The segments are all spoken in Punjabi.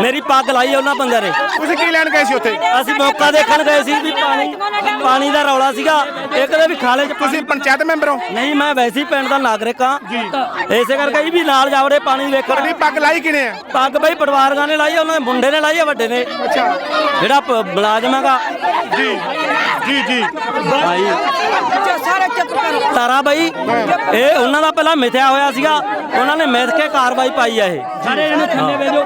ਮੇਰੀ ਪੱਗ ਲਾਈ ਉਹਨਾਂ ਬੰਦਿਆਂ ਨੇ। ਤੁਸੀਂ ਕੀ ਲੈਣ ਗਏ ਸੀ ਉੱਥੇ? ਅਸੀਂ ਮੌਕਾ ਦੇਖਣ ਗਏ ਸੀ ਵੀ ਪਾਣੀ ਪਾਣੀ ਦਾ ਰੌਲਾ ਸੀਗਾ। ਇੱਕ ਦੇ ਵੀ ਖਾਲੇ ਚ ਤੁਸੀਂ ਪੰਚਾਇਤ ਮੈਂਬਰ ਹੋ? ਨਹੀਂ ਮੈਂ ਵੈਸੇ ਹੀ ਪਿੰਡ ਦਾ ਨਾਗਰਿਕ ਹਾਂ। ਇਸੇ ਕਰਕੇ ਇਹ ਵੀ ਨਾਲ ਜਾਵੜੇ ਪਾਣੀ ਵੇਖਣ। ਤੁਹਾਡੀ ਪੱਗ ਲਾਈ ਕਿਨੇ ਆ? ਪੱਗ ਬਈ ਪਰਿਵਾਰਾਂ ਨੇ ਲਾਈ ਆ, ਉਹਨਾਂ ਦੇ ਮੁੰਡੇ ਨੇ ਲਾਈ ਆ ਵੱਡੇ ਨੇ। ਅੱਛਾ। ਜਿਹੜਾ ਪ- ਮੁਲਾਜ਼ਮ ਹੈਗਾ। ਜੀ। ਜੀ ਜੀ। ਭਾਈ ਤਾਰਾ ਬਾਈ ਇਹ ਉਹਨਾਂ ਦਾ ਪਹਿਲਾਂ ਮਿਥਿਆ ਹੋਇਆ ਸੀਗਾ ਉਹਨਾਂ ਨੇ ਮਿਥ ਕੇ ਕਾਰਵਾਈ ਪਾਈ ਆ ਇਹ। ਸਾਰੇ ਇਹਨੂੰ ਥੱਲੇ ਵੇਜੋ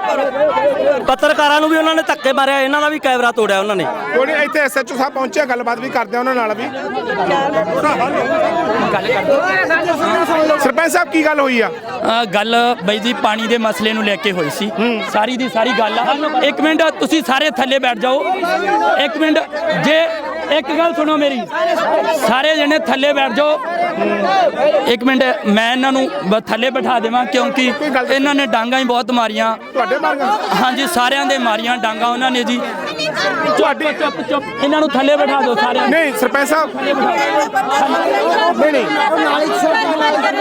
ਪੱਤਰਕਾਰਾਂ ਨੂੰ ਵੀ ਉਹਨਾਂ ਨੇ ਧੱਕੇ ਮਾਰਿਆ ਇਹਨਾਂ ਦਾ ਵੀ ਕੈਮਰਾ ਤੋੜਿਆ ਉਹਨਾਂ ਨੇ। ਕੋਈ ਇੱਥੇ ਐਸਐਚਓ ਸਾਹਿਬ ਪਹੁੰਚਿਆ ਗੱਲਬਾਤ ਵੀ ਕਰਦੇ ਆ ਉਹਨਾਂ ਨਾਲ ਵੀ। ਸਰਪੰਚ ਸਾਹਿਬ ਕੀ ਗੱਲ ਹੋਈ ਆ? ਗੱਲ ਬਈ ਜੀ ਪਾਣੀ ਦੇ ਮਸਲੇ ਨੂੰ ਲੈ ਕੇ ਹੋਈ ਸੀ। ਸਾਰੀ ਦੀ ਸਾਰੀ ਗੱਲ ਆ। ਇੱਕ ਮਿੰਟ ਤੁਸੀਂ ਸਾਰੇ ਥੱਲੇ ਬੈਠ ਜਾਓ। ਇੱਕ ਮਿੰਟ ਜੇ ਇੱਕ ਗੱਲ ਸੁਣੋ ਮੇਰੀ। ਸਾਰੇ ਜਣੇ ਥੱਲੇ ਬੈਠ ਜਾਓ। ਇੱਕ ਮਿੰਟ ਮੈਂ ਇਹਨਾਂ ਨੂੰ ਥੱਲੇ ਬਿਠਾ ਦੇਵਾਂ ਕਿਉਂਕਿ ਇਹਨਾਂ ਨੇ ਡਾਂਗਾ ਹੀ ਬਹੁਤ ਮਾਰੀਆਂ। ਤੁਹਾਡੇ ਹਾਂਜੀ ਸਾਰਿਆਂ ਦੇ ਮਾਰੀਆਂ ਡਾਂਗਾ ਉਹਨਾਂ ਨੇ ਜੀ। ਤੁਹਾਡੇ ਚੁੱਪ ਚੁੱਪ। ਇਹਨਾਂ ਨੂੰ ਥੱਲੇ ਬਿਠਾ ਦਿਓ ਸਾਰਿਆਂ ਨੂੰ। ਨਹੀਂ ਸਰਪੰਚ ਸਾਹਿਬ। ਨਹੀਂ ਨਹੀਂ।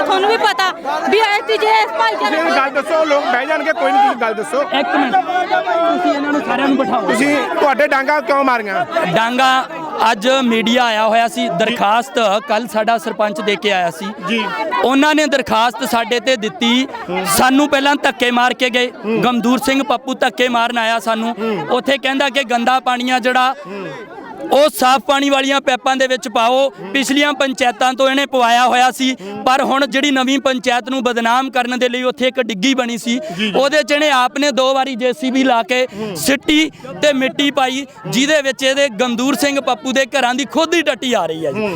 ਤੁਹਾਨੂੰ ਵੀ ਪਤਾ ਵੀ ਐਸੀ ਜੇ ਇਸ ਭਾਈਚਾਰੇ ਤੁਸੀਂ ਗੱਲ ਦੱਸੋ ਲੋਕ ਬਹਿ ਜਾਣਗੇ ਕੋਈ ਨਹੀਂ ਤੁਸੀਂ ਗੱਲ ਦੱਸੋ। ਇੱਕ ਮਿੰਟ। ਤੁਸੀਂ ਇਹਨਾਂ ਨੂੰ ਸਾਰਿਆਂ ਨੂੰ ਬਿਠਾਓ। ਤੁਸੀਂ ਤੁਹਾਡੇ ਡਾਂਗਾ ਕਿਉਂ ਮਾਰੀਆਂ? ਡਾਂਗਾ ਅੱਜ ਮੀਡੀਆ ਆਇਆ ਹੋਇਆ ਸੀ ਦਰਖਾਸਤ ਕੱਲ ਸਾਡਾ ਸਰਪੰਚ ਦੇ ਕੇ ਆਇਆ ਸੀ। ਜੀ। ਉਹਨਾਂ ਨੇ ਦਰਖਾਸਤ ਸਾਡੇ ਤੇ ਦਿੱਤੀ। ਸਾਨੂੰ ਪਹਿਲਾਂ ਧੱਕੇ ਮਾਰ ਕੇ ਗਏ। ਗਮਦੂਰ ਸਿੰਘ ਪੱਪੂ ਧੱਕੇ ਮਾਰਨ ਆਇਆ ਸਾਨੂੰ। ਉੱਥੇ ਕਹਿੰਦਾ ਕਿ ਗੰਦਾ ਪਾਣੀ ਆ ਜਿਹੜਾ ਉਹ ਸਾਫ਼ ਪਾਣੀ ਵਾਲੀਆਂ ਪੈਪਾਂ ਦੇ ਵਿੱਚ ਪਾਓ। ਪਿਛਲੀਆਂ ਪੰਚਾਇਤਾਂ ਤੋਂ ਇਹਨੇ ਪਵਾਇਆ ਹੋਇਆ ਸੀ। ਪਰ ਹੁਣ ਜਿਹੜੀ ਨਵੀਂ ਪੰਚਾਇਤ ਨੂੰ ਬਦਨਾਮ ਕਰਨ ਦੇ ਲਈ ਉੱਥੇ ਇੱਕ ਡਿੱਗੀ ਬਣੀ ਸੀ ਉਹਦੇ ਚ ਇਹਨੇ ਆਪ ਨੇ ਦੋ ਵਾਰੀ ਜੀਸੀਬੀ ਲਾ ਕੇ ਸਿੱਟੀ ਤੇ ਮਿੱਟੀ ਪਾਈ ਜਿਹਦੇ ਵਿੱਚ ਇਹਦੇ ਗੰਦੂਰ ਸਿੰਘ ਪੱਪੂ ਦੇ ਘਰਾਂ ਦੀ ਖੁਦ ਹੀ ਟੱਟੀ ਆ ਰਹੀ ਹੈ ਜੀ।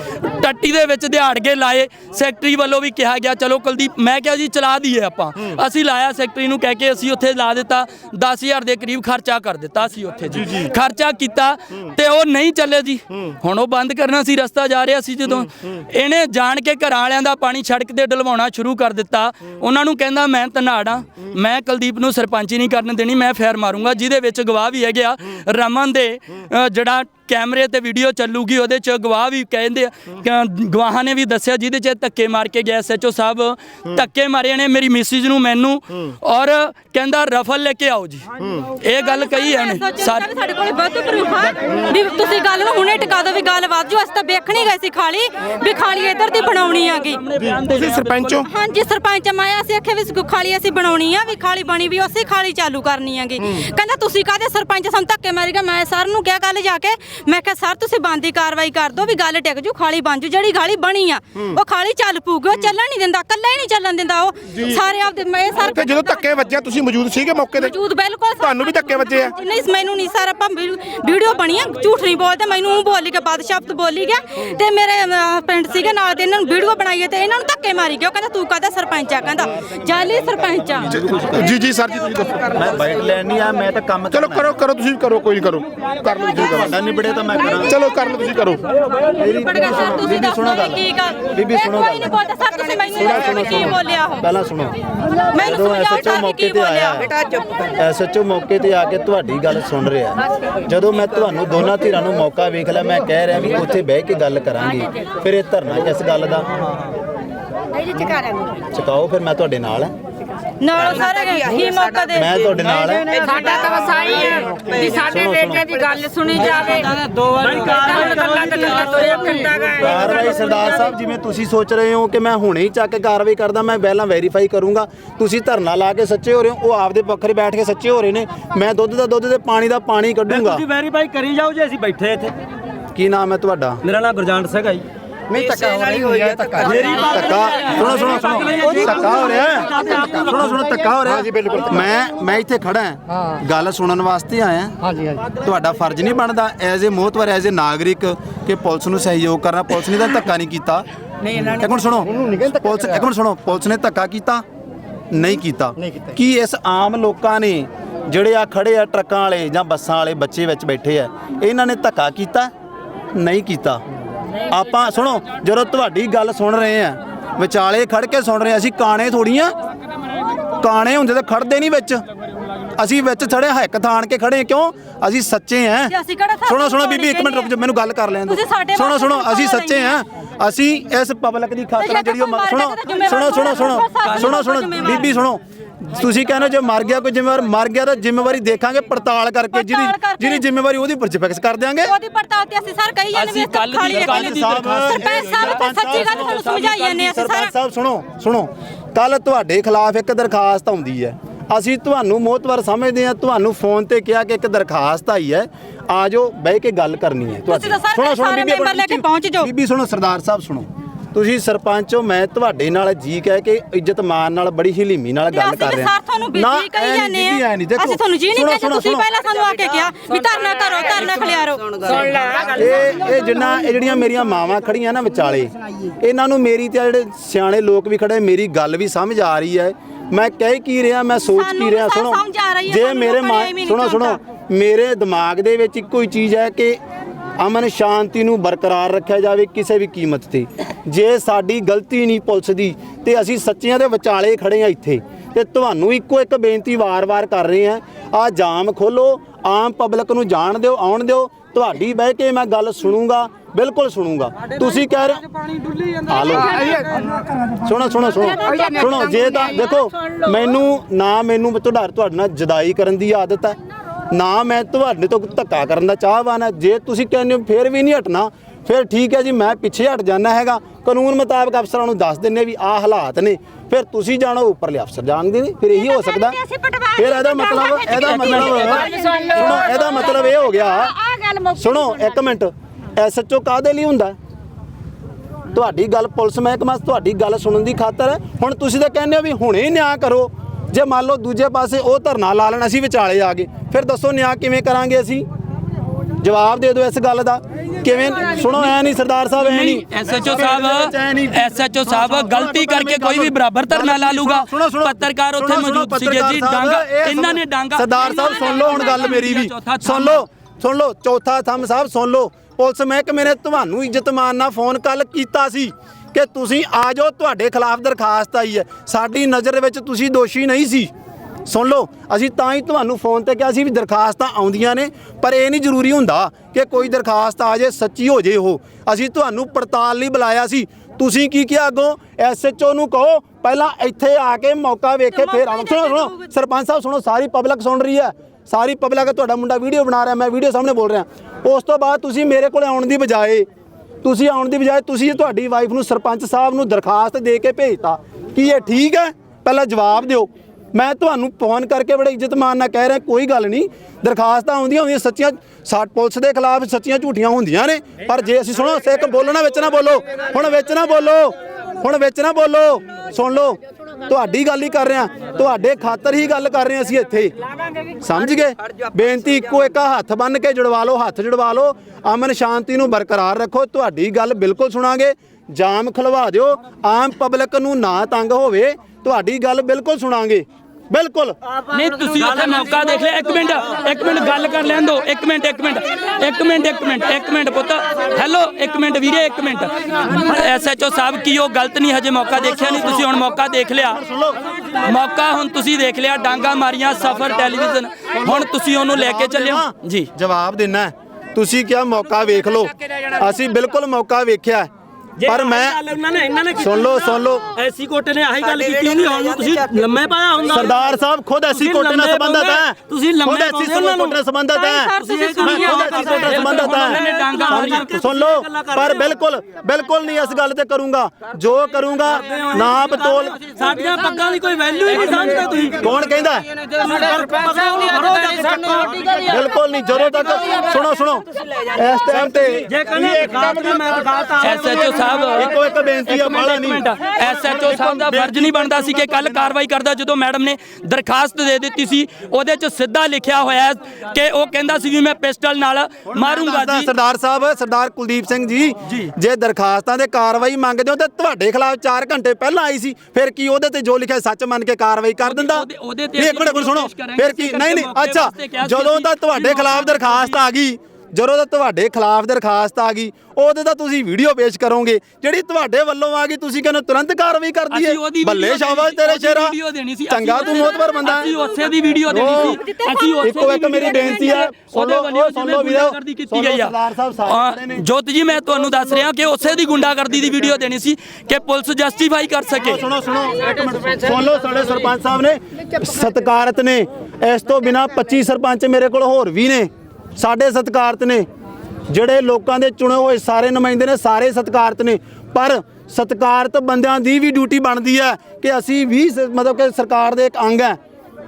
ਟੱਟੀ ਦੇ ਵਿੱਚ ਦਿਹਾੜ ਕੇ ਲਾਏ ਸੈਕਟਰੀ ਵੱਲੋਂ ਵੀ ਕਿਹਾ ਗਿਆ ਚਲੋ ਕੁਲਦੀਪ ਮੈਂ ਕਿਹਾ ਜੀ ਚਲਾ ਦਈਏ ਆਪਾਂ। ਅਸੀਂ ਲਾਇਆ ਸੈਕਟਰੀ ਨੂੰ ਕਹਿ ਕੇ ਅਸੀਂ ਉੱਥੇ ਲਾ ਦਿੱਤਾ 10000 ਦੇ ਕਰੀਬ ਖਰਚਾ ਕਰ ਦਿੱਤਾ ਸੀ ਉੱਥੇ ਜੀ। ਖਰਚਾ ਕੀਤਾ ਤੇ ਉਹ ਨਹੀਂ ਚੱਲੇ ਜੀ। ਹੁਣ ਉਹ ਬੰਦ ਕਰਨਾ ਸੀ ਰਸਤਾ ਜਾ ਰਿਹਾ ਸੀ ਜਦੋਂ। ਇਹਨੇ ਜਾਣ ਕੇ ਘਰਾਂ ਵਾਲਿਆਂ ਦਾ ਪਾਣੀ ਸੜਕ ਤੇ ਡਲਵਾਉਣਾ ਸ਼ੁਰੂ ਕਰ ਦਿੱਤਾ। ਉਹਨਾਂ ਨੂੰ ਕਹਿੰਦਾ ਮੈਂ ਧਨਾੜਾਂ ਮੈਂ ਕੁਲਦੀਪ ਨੂੰ ਸਰਪੰਚੀ ਨਹੀਂ ਕਰਨ ਦੇਣੀ ਮੈਂ ਫੇਰ ਮਾਰੂੰਗਾ। ਜਿਹਦੇ ਵਿੱਚ ਗਵਾਹ ਵੀ ਹੈਗੇ ਆ ਰਮਨ ਦੇ ਜਿਹੜਾ ਕੈਮਰੇ ਤੇ ਵੀਡੀਓ ਚੱਲੂਗੀ ਉਹਦੇ ਚ ਗਵਾਹ ਵੀ ਕਹਿੰਦੇ ਆ ਗਵਾਹਾਂ ਨੇ ਵੀ ਦੱਸਿਆ ਜਿਹਦੇ ਚ ਧੱਕੇ ਮਾਰ ਕੇ ਗਿਆ ਐਸਐਚਓ ਸਾਹਿਬ। ਧੱਕੇ ਮਾਰੇ ਨੇ ਮੇਰੀ ਮਿਸਿਸ ਨੂੰ ਮੈਨੂੰ। ਔਰ ਕਹਿੰਦਾ ਰਫਲ ਲੈ ਕੇ ਆਓ ਜੀ। ਇਹ ਗੱਲ ਕਹੀ ਹੈ ਉਹਨੇ। ਸਾਡੇ ਕੋਲ ਬਹੁਤ ਪ੍ਰੂਫ ਆ। ਵੀ ਤੁਸੀਂ ਗੱਲ ਨੂੰ ਹੁਣੇ ਟਿਕਾ ਦਿਓ ਵੀ ਗੱਲ ਵੱਧ ਜੂ। ਅਸੀਂ ਤਾਂ ਵੇਖਣ ਗਏ ਸੀ ਖਾਲੀ ਵੀ ਖਾਲੀ ਇੱਧਰ ਦੀ ਬਣਾਉਣੀ ਆਗੀ ਤੁਸੀਂ ਸਰਪੰਚ ਹੋ? ਹਾਂਜੀ ਸਰਪੰਚ ਮਾਇਆ ਅਸੀਂ ਆਖਿਆ ਵੀ ਖਾਲੀ ਅਸੀਂ ਬਣਾਉਣੀ ਆ ਵੀ ਖਾਲੀ ਬਣੀ ਵੀ ਅਸੀਂ ਖਾਲੀ ਚਾਲੂ ਕਰਨੀ ਆਗੀ ਕਹਿੰਦਾ ਤੁਸੀਂ ਕਾਹਦੇ ਸਰਪੰਚ ਸਾਨੂੰ ਧੱਕੇ ਮਾਰੀਗਾ ਮੈਂ ਸਰ ਨੂੰ ਕਿਹਾ ਗੱਲ ਜਾ ਕੇ ਮੈਂ ਕਿਹਾ ਸਰ ਤੁਸੀਂ ਬੰਦੀ ਕਾਰਵਾਈ ਕਰ ਦਿਓ ਵੀ ਗੱਲ ਟਿਕ ਜੂ ਖਾਲੀ ਬਣ ਜੂ ਜਿਹੜੀ ਖਾਲੀ ਬਣੀ ਆ ਉਹ ਖਾਲੀ ਚੱਲ ਪੂਗੀ ਉਹ ਚੱਲਣ ਨਹੀਂ ਦਿੰਦਾ ਕੱਲਾ ਹੀ ਨਹੀਂ ਚੱਲਣ ਦਿੰਦਾ ਉਹ। ਸਾਰੇ ਆਪਦੇ ਮੈਂ ਸਰ ਤੇ ਜਦੋਂ ਧੱਕੇ ਵੱਜਿਆ ਤੁਸੀਂ ਮੌਜੂਦ ਸੀਗੇ ਮੌਕੇ ਤੇ? ਮੌਜੂਦ ਬਿਲਕੁਲ ਤੁਹਾਨੂੰ ਵੀ ਧੱਕੇ ਵੱਜੇ ਆ? ਨਹੀਂ ਮੈਨੂੰ ਨਹੀਂ ਸਰ ਆਪਾਂ ਵੀਡੀਓ- ਬਣੀ ਆ ਝੂਠ ਨਹੀਂ ਬੋਲਦੇ ਮੈਨੂੰ ਊਂ ਬੋਲੀ ਗਿਆ ਬਦ ਸ਼ਬਦ ਬੋਲੀ ਗਿਆ ਤੇ ਮੇਰੇ ਪਿੰਡ ਸੀਗੇ ਨਾਲ ਦੇ ਇਹਨਾਂ ਨੂੰ ਵੀਡੀਓ ਬਣਾਈ ਹੈ ਤੇ ਇਹਨਾਂ ਨੂੰ ਧੱਕੇ ਮਾਰੀ ਗਿਆ ਉਹ ਕਹਿੰਦਾ ਤੂੰ ਕਾਹਦਾ ਸਰਪੰਚ ਆ? ਕਹਿੰਦਾ ਜਾਲੀ ਸਰਪੰਚ ਆ। ਜੀ ਜੀ ਸਰ ਜੀ ਤੁਸੀਂ ਦੱਸੋ। ਮੈਂ ਬਾਈਟ ਲੈਣੀ ਆ ਮੈਂ ਤਾਂ ਕੰਮ ਚਲੋ ਕਰੋ ਕਰੋ ਤੁਸੀਂ ਕਰੋ ਕੋਈ ਨਹੀਂ ਕਰੋ। ਕਰ ਲਓ ਤੁਸੀਂ ਕਰੋ। ਨਿਬੜੇ ਤਾਂ ਮੈਂ ਕਰਾਂ ਚਲੋ ਕਰ ਲਓ ਤੁਸੀਂ ਕਰੋ। ਬੜ ਗਿਆ ਸਰ ਤੁਸੀਂ ਬੀਬੀ ਸੁਣੋ ਦੱਸੋ ਗੱਲ। ਕੀ ਗੱਲ। ਬੀਬੀ ਸੁਣੋ ਕੋਈ ਗੱਲ। ਨਹੀਂ ਬੋਲਦਾ। ਸਰ ਤੁਸੀਂ ਮੈਨੂੰ ਕੀ ਬੋਲਿਆ ਪਹਿਲਾਂ ਸੁਣੋ। ਮੈਨੂੰ ਜਦੋਂ ਸਮਝਾਓ ਮੌਕੇ ਤੇ ਆਇਆ ਐਸਐਚਓ ਮੌਕੇ ਤੇ ਆ ਕੇ ਤੁਹਾਡੀ ਗੱਲ ਸੁਣ ਰਿਹਾ। ਜਦੋਂ ਮੈਂ ਤੁਹਾਨੂੰ ਦੋਨਾਂ ਧਿਰਾਂ ਨੂੰ ਮੌਕਾ ਵੇਖ ਲਿਆ ਮੈਂ ਕਹਿ ਰਿਹਾ ਵੀ ਉੱਥੇ ਬਹਿ ਕੇ ਗੱਲ ਕਰਾਂਗੇ। ਫਿਰ ਇਹ ਧਰਨਾ ਕਿਸ ਗੱਲ ਦਾ? ਚੁਕਾਓ ਫਿਰ ਮੈਂ ਤੁਹਾਡੇ ਨਾਲ ਹਾਂ। ਨਾਲ ਸਾਰੇ ਕੀ ਮੌਕਾ ਦੇ ਮੈਂ ਤੁਹਾਡੇ ਨਾਲ ਹਾਂ ਸਾਡਾ ਤਾਂ ਵਸਾਈ ਹੈ ਵੀ ਸਾਡੇ ਬੇਟੇ ਦੀ ਗੱਲ ਸੁਣੀ ਜਾਵੇ। ਦੋ ਵਾਰ ਤੇ ਗੱਲਾਂ ਤੋਇਆ ਫਿਰਦਾ ਗਾ ਕਾਰਵਾਈ ਸਰਦਾਰ ਸਾਹਿਬ ਜਿਵੇਂ ਤੁਸੀਂ ਸੋਚ ਰਹੇ ਹੋ ਕਿ ਮੈਂ ਹੁਣੇ ਹੀ ਚੱਕ ਕੇ ਕਾਰਵਾਈ ਕਰਦਾ ਮੈਂ ਪਹਿਲਾਂ ਵੈਰੀਫਾਈ ਕਰੂੰਗਾ। ਤੁਸੀਂ ਧਰਨਾ ਲਾ ਕੇ ਸੱਚੇ ਹੋ ਰਹੇ ਹੋ ਉਹ ਆਪਦੇ ਵੱਖਰੇ ਬੈਠ ਕੇ ਸੱਚੇ ਹੋ ਰਹੇ ਨੇ। ਮੈਂ ਦੁੱਧ ਦਾ ਦੁੱਧ ਤੇ ਪਾਣੀ ਦਾ ਪਾਣੀ ਕੱਢੂੰਗਾ। ਤੁਸੀਂ ਵੈਰੀਫਾਈ ਕਰੀ ਜਾਓ ਜੇ ਅਸੀਂ ਬੈਠੇ ਇੱਥੇ। ਕੀ ਨਾਮ ਹੈ ਤੁਹਾਡਾ? ਮੇਰਾ ਨਾਮ ਗੁਰਜੰਟ ਸਿੰਘ ਹੈ ਜੀ। ਮੇਰੀ ਧੱਕਾ। ਸੁਣੋ ਸੁਣੋ ਸੁਣੋ। ਧੱਕਾ ਹੋ ਰਿਹਾ। ਹੈ। ਸੁਣੋ ਸੁਣੋ ਧੱਕਾ ਹੋ ਰਿਹਾ। ਹਾਂਜੀ ਬਿਲਕੁਲ। ਮੈਂ ਮੈਂ ਇੱਥੇ ਖੜਾ ਹਾਂ। ਗੱਲ ਸੁਣਨ ਵਾਸਤੇ ਆਇਆ। ਹਾਂਜੀ ਹਾਂਜੀ। ਤੁਹਾਡਾ ਫਰਜ਼ ਨਹੀਂ ਬਣਦਾ ਐਜ਼ ਏ ਮੋਹਤਵਰ ਐਜ਼ ਏ ਨਾਗਰਿਕ ਕਿ ਪੁਲਿਸ ਨੂੰ ਸਹਿਯੋਗ ਕਰਨਾ। ਪੁਲਿਸ ਨੇ ਤਾਂ ਧੱਕਾ ਨਹੀਂ ਕੀਤਾ। ਨਹੀਂ ਇਹਨਾਂ ਨੇ ਇੱਕ ਮਿੰਟ ਸੁਣੋ। ਪੁਲਿਸ ਇੱਕ ਮਿੰਟ ਸੁਣੋ। ਪੁਲਿਸ ਨੇ ਧੱਕਾ ਕੀਤਾ। ਨਹੀਂ ਕੀਤਾ। ਕੀ ਇਸ ਆਮ ਲੋਕਾਂ ਨੇ ਜਿਹੜੇ ਆ ਖੜੇ ਆ ਟਰੱਕਾਂ ਵਾਲੇ ਜਾਂ ਬੱਸਾਂ ਵਾਲੇ ਬੱਚੇ ਵਿੱਚ ਬੈਠੇ ਆ ਇਹਨਾਂ ਨੇ ਧੱਕਾ ਕੀਤਾ? ਨਹੀਂ ਕੀਤਾ। ਆਪਾਂ ਸੁਣੋ, ਜਦੋਂ ਤੁਹਾਡੀ ਗੱਲ ਸੁਣ ਰਹੇ ਆ, ਵਿਚਾਲੇ ਖੜ ਕੇ ਸੁਣ ਰਹੇ ਅਸੀਂ ਕਾਣੇ ਥੋੜੀਆਂ ਕਾਣੇ ਹੁੰਦੇ ਤਾਂ ਖੜਦੇ ਨਹੀਂ ਵਿੱਚ। ਅਸੀਂ ਵਿੱਚ ਛੜੇ ਹੱਕ ਥਾਣ ਕੇ ਖੜੇ ਕਿਉਂ? ਅਸੀਂ ਸੱਚੇ ਆਂ ਸੁਣੋ ਸੁਣੋ ਬੀਬੀ ਇੱਕ ਮਿੰਟ ਰੁਕ ਜਾ ਮੈਨੂੰ ਗੱਲ ਕਰ ਲੈਣ ਦਿਓ। ਸੁਣੋ ਸੁਣੋ ਅਸੀਂ ਸੱਚੇ ਆਂ ਅਸੀਂ ਇਸ ਪਬਲਿਕ ਦੀ ਖਾਤਰ ਜਿਹੜੀ ਉਹ ਸੁਣੋ ਸੁਣੋ ਸੁਣੋ ਸੁਣੋ ਸੁਣੋ ਸੁਣੋ ਬੀਬੀ ਸੁਣੋ। ਤੁਸੀਂ ਕਹਿੰਦੇ ਜੇ ਮਰ ਗਿਆ ਕੋਈ ਜ਼ਿੰਮੇਵਾਰ ਮਰ ਗਿਆ ਤਾਂ ਜ਼ਿੰਮੇਵਾਰੀ ਦੇਖਾਂਗੇ ਪੜਤਾਲ ਕਰਕੇ ਕਰਕੇ। ਜਿਹਦੀ ਜ਼ਿੰਮੇਵਾਰੀ ਉਹਦੀ ਪਰ ਫਿਕਸ ਕਰ ਦਿਆਂਗੇ। ਉਹਦੀ ਪੜਤਾਲ ਤੇ ਅਸੀਂ ਸਰ ਕਹੀ ਜਾਂਦੇ ਅਸੀਂ ਵੀ ਕੱਲ੍ਹ ਦੀ- ਖਾਲੀ ਕੱਲ੍ਹ ਦੀ ਸਰਪੰਚ ਸਾਹਿਬ ਤਾਂ ਸੱਚੀ ਗੱਲ ਤੁਹਾਨੂੰ ਸਮਝਾਈ ਜਾਂਦੇ ਅਸੀਂ ਸਰਪੰਚ ਸਾਰਾ। ਸਾਹਿਬ ਸੁਣੋ ਸੁਣੋ। ਕੱਲ ਤੁਹਾਡੇ ਖਿਲਾਫ ਇੱਕ ਦਰਖਾਸਤ ਆਉਂਦੀ ਹੈ। ਅਸੀਂ ਤੁਹਾਨੂੰ ਮੋਹਤਵਰ ਸਮਝਦੇ ਹਾਂ ਤੁਹਾਨੂੰ ਫੋਨ ਤੇ ਕਿਹਾ ਕਿ ਇੱਕ ਦਰਖਾਸਤ ਆਈ ਹੈ ਆ ਜਾਓ ਬਹਿ ਕੇ ਗੱਲ ਕਰਨੀ ਹੈ ਤੁਹਾਡੀ। ਤਾਂ ਸਾਰੇ- ਸਾਰੇ ਬੀਬੀ, ਮੈਂਬਰ ਲੈ ਕੇ ਪਹੁੰਚ ਜਾਓ। ਬੀਬੀ ਸੁਣੋ ਸਰਦਾਰ ਸਾਹਿਬ ਸੁਣੋ। ਤੁਸੀਂ ਸਰਪੰਚ ਹੋ ਮੈਂ ਤੁਹਾਡੇ ਨਾਲ ਜੀ ਕਹਿ ਕੇ ਇੱਜ਼ਤ ਮਾਨ ਨਾਲ ਬੜੀ ਹਲੀਮੀ ਨਾਲ ਗੱਲ ਕਰ ਰਿਹਾ। ਸਰ ਤੁਹਾਨੂੰ ਵੀ ਜੀ ਕਹੀ ਜਾਂਦੇ ਆ। ਅਸੀਂ ਤੁਹਾਨੂੰ ਜੀ ਨਹੀਂ ਕਹਿੰਦੇ ਤੁਸੀਂ ਪਹਿਲਾਂ ਸਾਨੂੰ ਆ ਕੇ ਕਿਹਾ ਵੀ ਧਰਨਾ ਕਰੋ ਧਰਨਾ ਖਲਿਆਰੋ ਸੁਣ ਲੈ। ਇਹ ਇਹ ਜਿੰਨਾ ਇਹ ਜਿਹੜੀਆਂ ਮੇਰੀਆਂ ਮਾਵਾਂ ਖੜੀਆਂ ਨਾ ਵਿਚਾਲੇ ਇਹਨਾਂ ਨੂੰ ਮੇਰੀ ਤੇ ਜਿਹੜੇ ਸਿਆਣੇ ਲੋਕ ਵੀ ਖੜੇ ਮੇਰੀ ਗੱਲ ਵੀ ਸਮਝ ਆ ਰਹੀ ਹੈ। ਮੈਂ ਕਹਿ ਕੀ ਰਿਹਾ ਮੈਂ ਸੋਚ ਕੀ ਰਿਹਾ ਸੁਣੋ। ਜੇ ਮੇਰੇ ਮਾ- ਸੁਣੋ ਸੁਣੋ। ਮੇਰੇ ਦਿਮਾਗ ਦੇ ਵਿੱਚ ਇੱਕੋ ਹੀ ਚੀਜ਼ ਹੈ ਕਿ ਅਮਨ ਸ਼ਾਂਤੀ ਨੂੰ ਬਰਕਰਾਰ ਰੱਖਿਆ ਜਾਵੇ ਕਿਸੇ ਵੀ ਕੀਮਤ ਤੇ। ਜੇ ਸਾਡੀ ਗਲਤੀ ਨਹੀਂ ਪੁਲਿਸ ਦੀ ਤੇ ਅਸੀਂ ਸੱਚਿਆਂ ਦੇ ਵਿਚਾਲੇ ਖੜੇ ਆ ਇੱਥੇ ਤੇ ਤੁਹਾਨੂੰ ਇੱਕੋ ਇੱਕ ਬੇਨਤੀ ਵਾਰ-ਵਾਰ ਕਰ ਰਹੇ ਆ ਆ ਜਾਮ ਖੋਲੋ ਆਮ ਪਬਲਿਕ ਨੂੰ ਜਾਣ ਦਿਓ ਆਉਣ ਦਿਓ ਤੁਹਾਡੀ ਬਹਿ ਕੇ ਮੈਂ ਗੱਲ ਸੁਣੂੰਗਾ ਬਿਲਕੁਲ ਸੁਣੂੰਗਾ। ਤੁਸੀਂ ਕਹਿ ਰਹੇ ਆ ਲੋ ਸੁਣੋ ਸੁਣੋ ਸੁਣੋ। ਸੁਣੋ ਜੇ ਤਾਂ ਦੇਖੋ ਮੈਨੂੰ ਨਾ ਮੈਨੂੰ ਤੁਹਾਡਾ ਤੁਹਾਡੇ ਨਾਲ ਜਦਾਈ ਕਰਨ ਦੀ ਆਦਤ ਹੈ। ਨਾ ਮੈਂ ਤੁਹਾਡੇ ਤੋਂ ਧੱਕਾ ਕਰਨ ਦਾ ਚਾਹਵਾਨ ਹੈ। ਜੇ ਤੁਸੀਂ ਕਹਿੰਦੇ ਹੋ ਫਿਰ ਵੀ ਨਹੀਂ ਹਟਣਾ ਫਿਰ ਠੀਕ ਹੈ ਜੀ ਮੈਂ ਪਿੱਛੇ ਹਟ ਜਾਣਾ ਹੈਗਾ। ਕਾਨੂੰਨ ਮੁਤਾਬਕ ਅਫਸਰਾਂ ਨੂੰ ਦੱਸ ਦਿੰਨੇ ਵੀ ਆਹ ਹਾਲਾਤ ਨੇ। ਫਿਰ ਤੁਸੀਂ ਜਾਣੋ ਉੱਪਰਲੇ ਅਫਸਰ ਜਾਣਦੇ ਨੇ ਫਿਰ ਇਹੀ ਹੋ ਸਕਦਾ। ਫਿਰ ਇਹਦਾ ਮਤਲਬ ਇਹਦਾ ਮਤਲਬ ਇਹਦਾ ਮਤਲਬ ਇਹ ਹੋ ਗਿਆ ਸੁਣੋ ਇੱਕ ਮਿੰਟ। ਐਸਐਚਓ ਕਾਦੇ ਲਈ ਹੁੰਦਾ? ਤੁਹਾਡੀ ਗੱਲ ਪੁਲਿਸ ਮਹਿਕਮਾ ਤੁਹਾਡੀ ਗੱਲ ਸੁਣਨ ਦੀ ਖਾਤਰ ਹੈ। ਹੁਣ ਤੁਸੀਂ ਤਾਂ ਕਹਿੰਦੇ ਹੋ ਵੀ ਹੁਣੇ ਹੀ ਨਿਆਂ ਕਰੋ। ਜੇ ਮੰਨ ਲਓ ਦੂਜੇ ਪਾਸੇ ਉਹ ਧਰਨਾ ਲਾ ਲੈਣ ਅਸੀਂ ਵਿਚਾਲੇ ਆ ਗਏ। ਫਿਰ ਦੱਸੋ ਨਿਆਂ ਕਿਵੇਂ ਕਰਾਂਗੇ ਅਸੀਂ? ਜਵਾਬ ਦੇ ਦਿਓ ਇਸ ਗੱਲ ਦਾ। ਕਿਵੇਂ? ਸੁਣੋ ਐ ਨਹੀਂ ਸਰਦਾਰ ਸਾਹਿਬ ਐ ਨਹੀਂ। ਐਸਐਚਓ ਸਾਹਿਬ। ਐਸਐਚਓ ਸਾਹਿਬ ਗਲਤੀ ਕਰਕੇ ਕੋਈ ਵੀ ਬਰਾਬਰ ਧਰਨਾ ਲਾ ਲੂਗਾ। ਪੱਤਰਕਾਰ ਉੱਥੇ ਮੌਜੂਦ ਸੀਗੇ ਜੀ ਡਾਂਗਾ। ਇਹ ਇਹਨਾਂ ਨੇ ਡਾਂਗਾ। ਸਰਦਾਰ ਸਾਹਿਬ ਸੁਣ ਲਓ ਹੁਣ ਗੱਲ ਮੇਰੀ ਵੀ। ਸੁਣ ਲਓ। ਸੁਣ ਲਓ ਚੌਥਾ ਥੰਮ ਸਾਹਿਬ ਸੁਣ ਲਓ। ਪੁਲਿਸ ਮਹਿਕਮੇ ਨੇ ਤੁਹਾਨੂੰ ਇੱਜ਼ਤ ਮਾਨ ਨਾਲ ਫੋਨ ਕੱਲ ਕੀਤਾ ਸੀ ਕਿ ਤੁਸੀਂ ਆ ਜਾਓ ਤੁਹਾਡੇ ਖਿਲਾਫ ਦਰਖਾਸਤ ਆਈ ਹੈ। ਸਾਡੀ ਨਜ਼ਰ ਵਿੱਚ ਤੁਸੀਂ ਦੋਸ਼ੀ ਨਹੀਂ ਸੀ। ਸੁਣ ਲਓ ਅਸੀਂ ਤਾਂ ਹੀ ਤੁਹਾਨੂੰ ਫੋਨ ਤੇ ਕਿਹਾ ਸੀ ਵੀ ਦਰਖਾਸਤਾਂ ਆਉਂਦੀਆਂ ਨੇ ਪਰ ਇਹ ਨਹੀਂ ਜ਼ਰੂਰੀ ਹੁੰਦਾ ਕਿ ਕੋਈ ਦਰਖਾਸਤ ਆ ਜੇ ਸੱਚੀ ਹੋ ਜੇ ਉਹ। ਅਸੀਂ ਤੁਹਾਨੂੰ ਪੜਤਾਲ ਲਈ ਬੁਲਾਇਆ ਸੀ। ਤੁਸੀਂ ਕੀ ਕਿਹਾ ਅੱਗੋਂ? ਐਸਐਚਓ ਨੂੰ ਕਹੋ ਪਹਿਲਾਂ ਇੱਥੇ ਆ ਕੇ ਮੌਕਾ ਵੇਖੇ ਫਿਰ ਆਉਂ ਸੁਣੋ ਸੁਣੋ ਸਰਪੰਚ ਸਾਹਿਬ ਸੁਣੋ ਸਾਰੀ ਪਬਲਿਕ ਸੁਣ ਰਹੀ ਹੈ। ਸਾਰੀ ਪਬਲਿਕ ਤੁਹਾਡਾ ਮੁੰਡਾ ਵੀਡੀਓ ਬਣਾ ਰਿਹਾ, ਮੈਂ ਵੀਡੀਓ ਸਾਹਮਣੇ ਬੋਲ ਰਿਹਾ। ਉਸ ਤੋਂ ਬਾਅਦ ਤੁਸੀਂ ਮੇਰੇ ਕੋਲ ਆਉਣ ਦੀ ਬਜਾਏ, ਤੁਸੀਂ ਆਉਣ ਦੀ ਬਜਾਏ ਤੁਸੀਂ ਤੁਹਾਡੀ ਵਾਈਫ ਨੂੰ ਸਰਪੰਚ ਸਾਹਿਬ ਨੂੰ ਦਰਖਾਸਤ ਦੇ ਕੇ ਭੇਜਤਾ ਕੀ ਇਹ ਠੀਕ ਹੈ, ਪਹਿਲਾਂ ਜਵਾਬ ਦਿਓ। ਮੈਂ ਤੁਹਾਨੂੰ ਫੋਨ ਕਰਕੇ ਬੜੇ ਇੱਜ਼ਤ ਮਾਨ ਨਾਲ ਕਹਿ ਰਿਹਾ, ਕੋਈ ਗੱਲ ਨਹੀਂ। ਦਰਖਾਸਤਾਂ ਆਉਂਦੀਆਂ ਹੁੰਦੀਆਂ ਸੱਚੀਆਂ ਸਾਡ ਪੁਲਿਸ ਦੇ ਖਿਲਾਫ ਸੱਚੀਆਂ ਝੂਠੀਆਂ ਹੁੰਦੀਆਂ ਨੇ, ਪਰ ਜੇ ਅਸੀਂ ਸੁਣੋ, ਸਿੱਖ ਬੋਲਣਾ ਵਿੱਚ ਨਾ ਬੋਲੋ, ਹੁਣ ਵਿੱਚ ਨਾ ਬੋਲੋ। ਹੁਣ ਵਿੱਚ ਨਾ ਬੋਲੋ, ਸੁਣ ਲਓ। ਤੁਹਾਡੀ ਗੱਲ ਹੀ ਕਰ ਰਹੇ ਹਾਂ। ਤੁਹਾਡੇ ਖਾਤਰ ਹੀ ਗੱਲ ਕਰ ਰਹੇ ਹਾਂ ਅਸੀਂ ਇੱਥੇ। ਸਮਝ ਗਏ? ਬੇਨਤੀ ਇੱਕੋ ਇੱਕ ਹੱਥ ਬੰਨ ਕੇ ਜੁੜਵਾ ਲਓ, ਹੱਥ ਜੁੜਵਾ ਲਓ। ਅਮਨ ਸ਼ਾਂਤੀ ਨੂੰ ਬਰਕਰਾਰ ਰੱਖੋ। ਤੁਹਾਡੀ ਗੱਲ ਬਿਲਕੁਲ ਸੁਣਾਂਗੇ। ਜਾਮ ਖਲਵਾ ਦਿਓ। ਆਮ ਪਬਲਿਕ ਨੂੰ ਨਾ ਤੰਗ ਹੋਵੇ। ਤੁਹਾਡੀ ਗੱਲ ਬਿਲਕੁਲ ਸੁਣਾਂਗੇ। ਬਿਲਕੁਲ। ਨਹੀਂ ਤੁਸੀਂ ਉੱਥੇ ਮੌਕਾ ਦੇਖ ਲਿਆ। ਇੱਕ ਮਿੰਟ ਇੱਕ ਮਿੰਟ ਗੱਲ ਕਰ ਲੈਣ ਦਿਓ। ਇੱਕ ਮਿੰਟ ਇੱਕ ਮਿੰਟ ਇੱਕ ਮਿੰਟ ਇੱਕ ਮਿੰਟ ਇੱਕ ਮਿੰਟ ਪੁੱਤ। ਹੈਲੋ ਇੱਕ ਮਿੰਟ ਵੀਰੇ ਇੱਕ ਮਿੰਟ। ਐਸਐਚਓ ਸਾਹਿਬ ਕੀ ਉਹ ਗਲਤ ਨਹੀਂ ਹਜੇ ਮੌਕਾ ਦੇਖਿਆ ਨਹੀਂ? ਤੁਸੀਂ ਹੁਣ ਮੌਕਾ ਦੇਖ ਲਿਆ। ਮੌਕਾ ਹੁਣ ਤੁਸੀਂ ਦੇਖ ਲਿਆ। ਡਾਂਗਾ ਮਾਰੀਆਂ ਸਫਰ ਟੈਲੀਵਿਜ਼ਨ ਹੁਣ ਤੁਸੀਂ ਉਹਨੂੰ ਲੈ ਕੇ ਚੱਲਿਓ ਜੀ ਜਵਾਬ ਦੇਣਾ। ਤੁਸੀਂ ਕਿਹਾ ਮੌਕਾ ਵੇਖ ਲਓ। ਅਸੀਂ ਬਿਲਕੁਲ ਮੌਕਾ ਵੇਖਿਆ। ਪਰ ਮੈਂ ਉਹਨਾਂ ਨੇ ਇਹਨਾਂ ਨੇ ਸੁਣ ਲਓ ਸੁਣ ਲਓ। ਐਸੀ ਕੋਟੇ ਨੇ ਆਹੀ ਗੱਲ ਕੀਤੀ ਹੁੰਦੀ ਹੁਣ ਨੂੰ ਤੁਸੀਂ ਲੰਮੇ ਪਾਇਆ ਹੁੰਦਾ। ਸਰਦਾਰ ਸਾਹਿਬ ਖੁਦ ਐਸੀ ਤੁਸੀਂ ਕੋਟੇ ਨਾਲ ਲੰਮੇ ਸੰਬੰਧਤ ਹੈ। ਤੁਸੀਂ ਲੰਮੇ ਖੁਦ ਐਸੀ ਪਾਉਂਦੇ ਉਹਨਾਂ ਨੂੰ। ਕੋਟੇ ਨਾਲ ਸੰਬੰਧਤ ਹੈ। ਤੁਸੀਂ ਮੈਂ ਖੁਦ ਐਸੀ ਕੋਟੇ ਨਾਲ ਸੰਬੰਧਤ ਡਾਂਗਾ ਹੈ ਸੁਣ ਲਓ। ਪਰ ਬਿਲਕੁਲ ਬਿਲਕੁਲ ਨਹੀਂ ਇਸ ਗੱਲ ਤੇ ਕਰੂੰਗਾ। ਜੋ ਕਰੂੰਗਾ ਨਾਪ ਤੋਲ ਸਾਡੀਆਂ ਪੱਗਾਂ ਦੀ ਕੋਈ ਵੈਲਿਊ ਹੀ ਨਹੀਂ ਸਮਝਦੇ ਤੁਸੀਂ। ਕੌਣ ਕਹਿੰਦਾ? ਹੈ? ਬਿਲਕੁਲ ਨਹੀਂ ਜਦੋਂ ਤੱਕ ਸੁਣੋ ਸੁਣੋ। ਇਸ ਟਾਈਮ ਤੇ ਜੇ ਕਹਿੰਦੇ ਖਾਤ ਦਾ ਮੈਂ ਦਿਖਾਤਾ ਐਸਐਚਓ ਸਾਹਿਬ ਇੱਕੋ ਇੱਕ ਬੇਨਤੀ ਆ ਬਾਲਾ ਨਹੀਂ ਐਸਐਚਓ ਸਾਹਿਬ ਦਾ ਫਰਜ਼ ਨਹੀਂ ਬਣਦਾ ਸੀ ਕਿ ਕੱਲ ਕਾਰਵਾਈ ਕਰਦਾ ਜਦੋਂ ਮੈਡਮ ਨੇ ਦਰਖਾਸਤ ਦੇ ਦਿੱਤੀ ਸੀ। ਉਹਦੇ 'ਚ ਸਿੱਧਾ ਲਿਖਿਆ ਹੋਇਆ ਹੈ ਕਿ ਉਹ ਕਹਿੰਦਾ ਸੀ ਵੀ ਮੈਂ ਪਿਸਟਲ ਨਾਲ ਮਾਰੂੰਗਾ ਜੀ। ਸਰਦਾਰ ਸਾਹਿਬ ਸਰਦਾਰ ਕੁਲਦੀਪ ਸਿੰਘ ਜੀ ਜੇ। ਦਰਖਾਸਤਾਂ ਦੇ ਕਾਰਵਾਈ ਮੰਗਦੇ ਹੋ ਤਾਂ ਤੁਹਾਡੇ ਖਿਲਾਫ 4 ਘੰਟੇ ਪਹਿਲਾਂ ਆਈ ਸੀ ਫਿਰ ਕੀ ਉਹਦੇ ਤੇ ਜੋ ਲਿਖਿਆ ਸੱਚ ਮੰਨ ਕੇ ਕਾਰਵਾਈ ਕਰ ਦਿੰਦਾ? ਇੱਕ ਮਿੰਟ ਸੁਣੋ। ਫਿਰ ਕੀ ਨਹੀਂ ਨਹੀਂ ਅੱਛਾ ਜਦੋਂ ਤਾਂ ਤੁਹਾਡੇ ਖਿਲਾਫ ਦਰਖਾਸਤ ਆ ਗਈ ਜਦੋਂ ਤਾਂ ਤੁਹਾਡੇ ਖਿਲਾਫ ਦਰਖਾਸਤ ਆ ਗਈ ਉਹਦੇ ਤਾਂ ਤੁਸੀਂ ਵੀਡੀਓ ਪੇਸ਼ ਕਰੋਗੇ ਜਿਹੜੀ ਤੁਹਾਡੇ ਵੱਲੋਂ ਆ ਗਈ ਤੁਸੀਂ ਕਹਿੰਦੇ ਤੁਰੰਤ ਕਾਰਵਾਈ ਕਰ ਦਈਏ। ਬੱਲੇ ਸ਼ਾਬਾਸ਼ ਤੇਰੇ ਸ਼ੇਰਾ। ਚੰਗਾ ਤੂੰ ਮੋਤਬਰ ਬੰਦਾ। ਅਸੀਂ ਉਸੇ ਦੀ ਵੀਡੀਓ ਦੇਣੀ ਸੀ। ਅਸੀਂ ਉਸੇ ਇੱਕੋ ਇੱਕ ਮੇਰੀ ਬੇਨਤੀ ਹੈ ਉਹਦੇ ਵੱਲੋਂ ਵੀਰੋ ਗੁੰਡਾਗਰਦੀ ਕੀਤੀ ਗਈ ਆ। ਜੋਤ ਜੀ ਮੈਂ ਤੁਹਾਨੂੰ ਦੱਸ ਰਿਹਾ ਕਿ ਉਸੇ ਦੀ ਗੁੰਡਾਗਰਦੀ ਦੀ ਵੀਡੀਓ ਦੇਣੀ ਸੀ ਕਿ ਪੁਲਿਸ ਜਸਟੀਫਾਈ ਕਰ ਸਕੇ। ਸੁਣੋ ਸੁਣੋ ਇੱਕ ਮਿੰਟ। ਸੁਣ ਲਓ ਸਾਡੇ ਸਰਪੰਚ ਸਾਹਿਬ ਨੇ। ਸਤਕਾਰਤ ਨੇ। ਇਸ ਤੋਂ ਬਿਨਾ 25 ਸਰਪੰਚ ਮੇਰੇ ਕੋਲ ਹੋਰ ਵੀ ਨੇ। ਸਾਡੇ ਸਤਿਕਾਰਤ ਨੇ, ਜਿਹੜੇ ਲੋਕਾਂ ਦੇ ਚੁਣੇ ਹੋਏ ਸਾਰੇ ਨੁਮਾਇੰਦੇ ਨੇ, ਸਾਰੇ ਸਤਿਕਾਰਤ ਨੇ, ਪਰ ਸਤਿਕਾਰਤ ਬੰਦਿਆਂ ਦੀ ਵੀ ਡਿਊਟੀ ਬਣਦੀ ਹੈ ਕਿ ਅਸੀਂ ਵੀ ਸ- ਮਤਲਬ ਕਿ ਸਰਕਾਰ ਦੇ ਇੱਕ ਅੰਗ ਹੈ।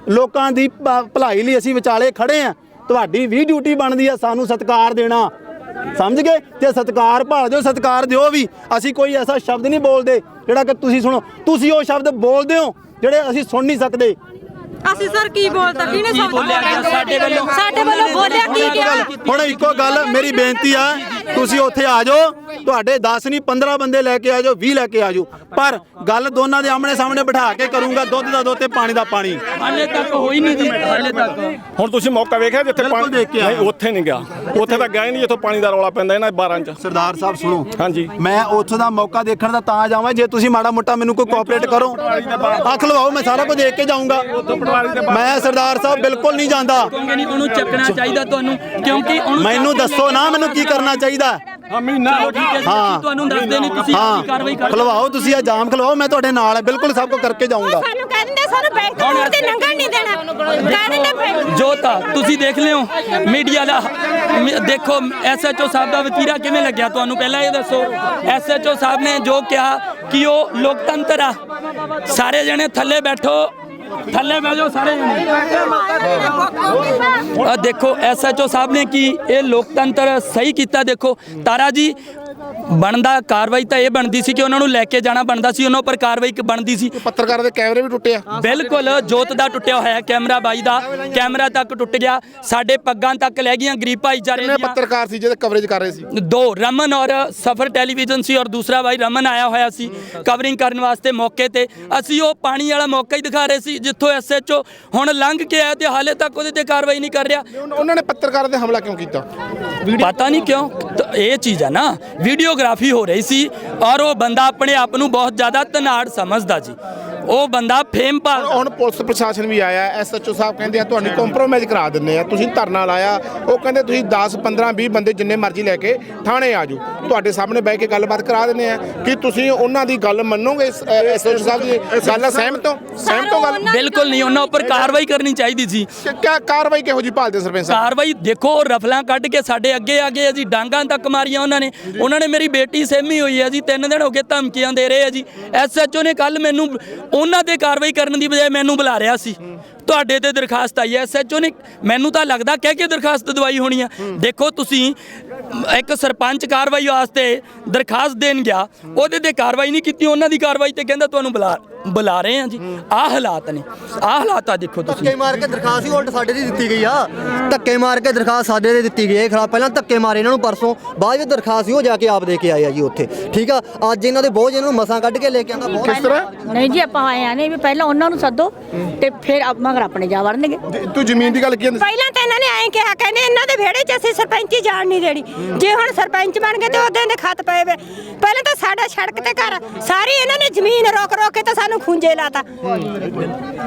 ਲੋਕਾਂ ਦੀ ਭਲਾਈ ਲਈ ਅਸੀਂ ਵਿਚਾਲੇ ਖੜੇ ਆ ਤੁਹਾਡੀ ਵੀ ਡਿਊਟੀ ਬਣਦੀ ਹੈ ਸਾਨੂੰ ਸਤਿਕਾਰ ਦੇਣਾ। ਸਮਝ ਗਏ? ਤੇ ਸਤਿਕਾਰ ਭਾਲ ਦਿਓ ਸਤਿਕਾਰ ਦਿਓ ਵੀ। ਅਸੀਂ ਕੋਈ ਐਸਾ ਸ਼ਬਦ ਨਹੀਂ ਬੋਲਦੇ, ਜਿਹੜਾ ਕਿ ਤੁਸੀਂ ਸੁਣੋ। ਤੁਸੀਂ ਉਹ ਸ਼ਬਦ ਬੋਲਦੇ ਹੋ, ਜਿਹੜੇ ਅਸੀਂ ਸੁਣ ਨਹੀਂ ਸਕਦੇ। ਅਸੀਂ ਸਰ ਕੀ ਬੋਲਦਾ ਕਿਹਨੇ ਕੀ ਬੋਲਿਆ ਗਿਆ? ਸਾਡੇ ਵੱਲੋਂ ਸਾਡੇ ਵੱਲੋਂ ਬੋਲਿਆ ਕੀ ਗਿਆ? ਹੁਣ ਇੱਕੋ ਗੱਲ ਮੇਰੀ ਬੇਨਤੀ ਆ ਤੁਸੀਂ ਉੱਥੇ ਆ ਜਾਓ। ਤੁਹਾਡੇ 10 ਨਹੀਂ 15 ਬੰਦੇ ਲੈ ਕੇ ਆ ਜਾਓ 20 ਲੈ ਕੇ ਆ ਜਾਓ। ਪਰ ਗੱਲ ਦੋਨਾਂ ਦੇ ਆਮਣੇ ਸਾਹਮਣੇ ਬਿਠਾ ਕੇ ਕਰੂੰਗਾ ਦੁੱਧ ਦਾ ਦੁੱਧ ਤੇ ਪਾਣੀ ਦਾ ਪਾਣੀ। ਹਾਲੇ ਤੱਕ ਹੋਈ ਨਹੀਂ ਜੀ ਹਾਲੇ ਤੱਕ। ਹੁਣ ਤੁਸੀਂ ਮੌਕਾ ਵੇਖਿਆ ਜਿੱਥੇ ਪਾਣੀ ਦੇਖ ਕੇ। ਨਹੀਂ ਉੱਥੇ ਨਹੀਂ ਗਿਆ। ਉੱਥੇ ਤਾਂ ਗਿਆ ਹੀ ਨਹੀਂ ਜਿੱਥੋਂ ਪਾਣੀ ਦਾ ਰੌਲਾ ਪੈਂਦਾ ਇਹਨਾਂ 12 ਚ। ਸਰਦਾਰ ਸਾਹਿਬ ਸੁਣੋ। ਹਾਂਜੀ। ਮੈਂ ਉੱਥੋਂ ਦਾ ਮੌਕਾ ਦੇਖਣ ਦਾ ਤਾਂ ਜਾਵਾਂ ਜੇ ਤੁਸੀਂ ਮਾੜਾ ਮੋਟਾ ਮੈਨੂੰ ਕੋਈ ਕੋਆਪਰੇਟ ਕਰੋ। ਅੱਖ ਲਵਾਓ ਮੈਂ ਸਾਰਾ ਕੁਝ ਦੇਖ ਕੇ ਜਾਊਂਗਾ। ਮੈਂ ਸਰਦਾਰ ਸਾਹਿਬ ਬਿਲਕੁਲ ਨਹੀਂ ਜਾਂਦਾ। ਉਹਨੂੰ ਚੱਕਣਾ ਚਾਹੀਦਾ ਤੁਹਾਨੂੰ। ਕਿਉਂਕਿ ਉਹਨੂੰ ਮੈਨੂੰ ਦੱਸੋ ਨਾ ਮੈਨੂੰ ਕੀ ਕਰਨਾ ਚਾਹੀਦਾ? ਹਾਂ ਮਹੀਨਾ ਹੋ ਠੀਕ ਹੈ। ਤੁਹਾਨੂੰ ਦੱਸਦੇ ਨਹੀਂ ਤੁਸੀਂ ਆਪਣੀ ਕਾਰਵਾਈ ਹਾਂ। ਕਰੋ ਖਲਵਾਓ ਤੁਸੀਂ ਆ ਜਾਮ ਖਲਵਾਓ ਮੈਂ ਤੁਹਾਡੇ ਨਾਲ ਹੈ ਬਿਲਕੁਲ ਸਭ ਕੁਝ ਕਰਕੇ ਜਾਊਂਗਾ। ਸਾਨੂੰ ਕਹਿ ਦਿੰਦੇ ਸਾਨੂੰ ਬੈਂਕ ਤੋਂ ਤੇ ਲੰਘਣ ਨਹੀਂ ਦੇਣਾ। ਜੋਤਾ ਤੁਸੀਂ ਦੇਖ ਲਿਓ ਮੀਡੀਆ ਦਾ ਦੇਖੋ ਐਸਐਚਓ ਸਾਹਿਬ ਦਾ ਵਤੀਰਾ ਕਿਵੇਂ ਲੱਗਿਆ ਤੁਹਾਨੂੰ? ਪਹਿਲਾਂ ਇਹ ਦੱਸੋ ਐਸਐਚਓ ਸਾਹਿਬ ਨੇ ਜੋ ਕਿਹਾ ਕਿ ਉਹ ਲੋਕਤੰਤਰ ਆ। ਸਾਰੇ ਜਣੇ ਥੱਲੇ ਬੈਠੋ ਥੱਲੇ ਬਹਿ ਜਾਓ ਸਾਰੇ। ਜਣੇ ਆ ਦੇਖੋ, ਐਸਐਚਓ ਸਾਹਿਬ ਨੇ ਕੀ ਇਹ ਲੋਕਤੰਤਰ ਸਹੀ ਕੀਤਾ ਦੇਖੋ। ਤਾਰਾ ਜੀ ਬਣਦਾ ਕਾਰਵਾਈ ਤਾਂ ਇਹ ਬਣਦੀ ਸੀ ਕਿ ਉਹਨਾਂ ਨੂੰ ਲੈ ਕੇ ਜਾਣਾ ਬਣਦਾ ਸੀ ਉਹਨਾਂ ਉੱਪਰ ਕਾਰਵਾਈ ਕ- ਬਣਦੀ ਸੀ। ਪੱਤਰਕਾਰਾਂ ਦੇ ਕੈਮਰੇ ਵੀ ਟੁੱਟੇ ਆ। ਬਿਲਕੁਲ ਜੋਤ ਦਾ ਟੁੱਟਿਆ ਹੋਇਆ ਹੈ ਕੈਮਰਾ ਬਾਈ ਦਾ। ਕੈਮਰਾ ਤੱਕ ਟੁੱਟ ਗਿਆ। ਸਾਡੇ ਪੱਗਾਂ ਤੱਕ ਲੈ ਗਈਆਂ ਗਰੀਬ ਭਾਈਚਾਰੇ ਕਿੰਨੇ ਦੀਆਂ। ਪੱਤਰਕਾਰ ਸੀ ਜਿਹਦੇ ਕਵਰੇਜ ਕਰ ਰਹੇ ਸੀ? ਦੋ ਰਮਨ ਔਰ ਸਫਰ ਟੈਲੀਵਿਜ਼ਨ ਸੀ ਔਰ ਦੂਸਰਾ ਭਾਈ ਰਮਨ ਆਇਆ ਹੋਇਆ ਸੀ ਕਵਰਿੰਗ ਕਰਨ ਵਾਸਤੇ ਮੌਕੇ ਤੇ। ਅਸੀਂ ਉਹ ਪਾਣੀ ਵਾਲਾ ਮੌਕਾ ਹੀ ਦਿਖਾ ਰਹੇ ਸੀ ਜਿੱਥੋਂ ਐਸਐਚਓ ਹੁਣ ਲੰਘ ਕੇ ਆਇਆ ਤੇ ਹਾਲੇ ਤੱਕ ਉਹਦੇ ਤੇ ਕਾਰਵਾਈ ਨਹੀਂ ਕਰ ਰਿਹਾ। ਉਹਨਾਂ- ਨੇ ਪੱਤਰਕਾਰਾਂ ਤੇ ਹਮਲਾ ਕਿਉਂ ਕੀਤਾ? ਪਤਾ ਨਹੀਂ ਕਿਉਂ ਤਾਂ ਇਹ ਚੀਜ਼ ਹੈ ਨਾ। ਵੀਡੀਓਗ੍ਰਾਫੀ ਹੋ ਰਹੀ ਸੀ ਔਰ ਉਹ ਬੰਦਾ ਆਪਣੇ ਆਪ ਨੂੰ ਬਹੁਤ ਜ਼ਿਆਦਾ ਧਨਾੜ ਸਮਝਦਾ ਜੀ ਉਹ ਬੰਦਾ ਫੇਮ ਭਾਲ ਹੁਣ ਪੁਲਿਸ ਪ੍ਰਸ਼ਾਸਨ ਵੀ ਆਇਆ ਐਸਐਚਓ ਸਾਹਿਬ ਕਹਿੰਦੇ ਆ ਤੁਹਾਨੂੰ ਕੰਪਰੋਮਾਈਜ਼ ਕਰਾ ਦਿੰਨੇ ਆ ਤੁਸੀਂ ਧਰਨਾ ਲਾਇਆ। ਉਹ ਕਹਿੰਦੇ ਤੁਸੀਂ 10 15 20 ਬੰਦੇ ਜਿੰਨੇ ਮਰਜ਼ੀ ਲੈ ਕੇ ਥਾਣੇ ਆ ਜਾਓ। ਤੁਹਾਡੇ ਸਾਹਮਣੇ ਬਹਿ ਕੇ ਗੱਲਬਾਤ ਕਰਾ ਦਿੰਨੇ ਆ। ਕਿ ਤੁਸੀਂ ਉਹਨਾਂ ਦੀ ਗੱਲ ਮੰਨੋਗੇ ਐਸਐਚਓ ਸਾਹਿਬ ਦੀ ਗੱਲ ਸਹਿਮਤ ਹੋ? ਸਹਿਮਤ ਹੋ ਗੱਲ? ਬਿਲਕੁਲ ਨਹੀਂ ਉਹਨਾਂ ਉੱਪਰ ਕਾਰਵਾਈ ਕਰਨੀ ਚਾਹੀਦੀ ਸੀ। ਕਿ- ਕਿਆ ਕਾਰਵਾਈ ਕਿਹੋ ਜੀ ਭਾਲਦੇ ਸਰਪੰਚ ਸਾਹਿਬ? ਕਾਰਵਾਈ ਦੇਖੋ ਰਫਲਾਂ ਕੱਢ ਕੇ ਸਾਡੇ ਅੱਗੇ ਆ ਗਏ ਜੀ ਡਾਂਗਾਂ ਤੱਕ ਮਾਰੀਆਂ ਉਹਨਾਂ ਨੇ। ਉਹਨਾਂ ਨੇ ਮੇਰੀ ਬੇਟੀ ਸਹਿਮੀ ਹੋਈ ਹੈ ਜੀ ਤਿੰਨ ਦਿਨ ਹੋ ਗਏ ਧਮਕੀਆਂ ਦੇ ਰਹੇ ਆ ਜੀ। ਐਸਐਚਓ ਨੇ ਕੱਲ ਮੈਨੂੰ ਉਹਨਾਂ ਤੇ ਕਾਰਵਾਈ ਕਰਨ ਦੀ ਬਜਾਏ ਮੈਨੂੰ ਬੁਲਾ ਰਿਹਾ ਸੀ। ਤੁਹਾਡੇ ਤੇ ਦਰਖਾਸਤ ਆਈ ਹੈ ਐਸਐਚਓ ਨੇ ਮੈਨੂੰ ਤਾਂ ਲੱਗਦਾ ਕਹਿ ਕੇ ਦਰਖਾਸਤ ਦਵਾਈ ਹੋਣੀ ਆ। ਦੇਖੋ ਤੁਸੀਂ ਇੱਕ ਸਰਪੰਚ ਕਾਰਵਾਈ ਵਾਸਤੇ ਦਰਖਾਸਤ ਦੇਣ ਗਿਆ ਉਹਦੇ ਤੇ ਕਾਰਵਾਈ ਨਹੀਂ ਕੀਤੀ ਉਹਨਾਂ ਦੀ ਕਾਰਵਾਈ ਤੇ ਕਹਿੰਦਾ ਤੁਹਾਨੂੰ ਬੁਲਾ ਬੁਲਾ ਰਹੇ ਆ ਜੀ। ਆਹ ਹਾਲਾਤ ਨੇ ਆਹ ਹਾਲਾਤ ਆ ਦੇਖੋ ਤੁਸੀਂ। ਧੱਕੇ ਮਾਰ ਕੇ ਦਰਖਾਸਤ ਹੀ ਉਲਟ ਸਾਡੇ ਦੀ ਦਿੱਤੀ ਗਈ ਆ। ਧੱਕੇ ਮਾਰ ਕੇ ਦਰਖਾਸਤ ਸਾਡੇ ਦੇ ਦਿੱਤੀ ਗਈ ਹੈ ਖਿਲਾਫ ਪਹਿਲਾਂ ਧੱਕੇ ਮਾਰੇ ਇਹਨਾਂ ਨੂੰ ਪਰਸੋਂ ਬਾਅਦ ਵਿੱਚ ਦਰਖਾਸਤ ਹੀ ਉਹ ਜਾ ਕੇ ਆਪ ਦੇ ਕੇ ਆਏ ਆ ਜੀ ਉੱਥੇ। ਠੀਕ ਆ ਅੱਜ ਇਹਨਾਂ ਦੇ ਬਹੁਤ ਇਹਨਾਂ ਨੂੰ ਮਸਾਂ ਕੱਢ ਕੇ ਲੈ ਕੇ ਆਂਦਾ ਬਹੁਤ ਕਿਸ ਤਰ੍ਹਾਂ? ਨਹੀਂ ਜੀ ਆਪਾਂ ਆਏ ਆ ਨਹੀਂ ਵੀ ਪਹਿਲਾਂ ਉਹਨਾਂ ਨੂੰ ਸੱਦੋ ਤੇ ਫਿਰ ਆਪ ਮਗਰ ਆਪਣੇ ਜਾ ਵੜਨਗੇ। ਤੂੰ ਜ਼ਮੀਨ ਦੀ ਗੱਲ ਕੀ ਕਹਿੰਦੇ ਪਹਿਲਾਂ ਤਾਂ ਇਹਨਾਂ ਨੇ ਐਂ ਕਿਹਾ ਕਹਿੰਦੇ ਇਹਨਾਂ ਦੇ ਵਿਹੜੇ 'ਚ ਅਸੀਂ ਸਰਪੰਚੀ ਜਾਣ ਨਹੀਂ ਦੇਣੀ। ਜੇ ਹੁਣ ਸਰਪੰਚ ਬਣ ਗਏ ਤੇ ਉਹਦੇ ਦੇ ਖੱਤ ਪਏ ਵੇ। ਪਹਿਲਾਂ ਤਾਂ ਸਾਡਾ ਸੜਕ ਤੇ ਘਰ ਸਾਰੀ ਇਹਨਾਂ ਨੇ ਜ਼ਮੀਨ ਰੋਕ ਰੋਕ ਕੇ ਤਾਂ ਸਾਨੂੰ ਖੁੰਝੇ ਲਾਤਾ।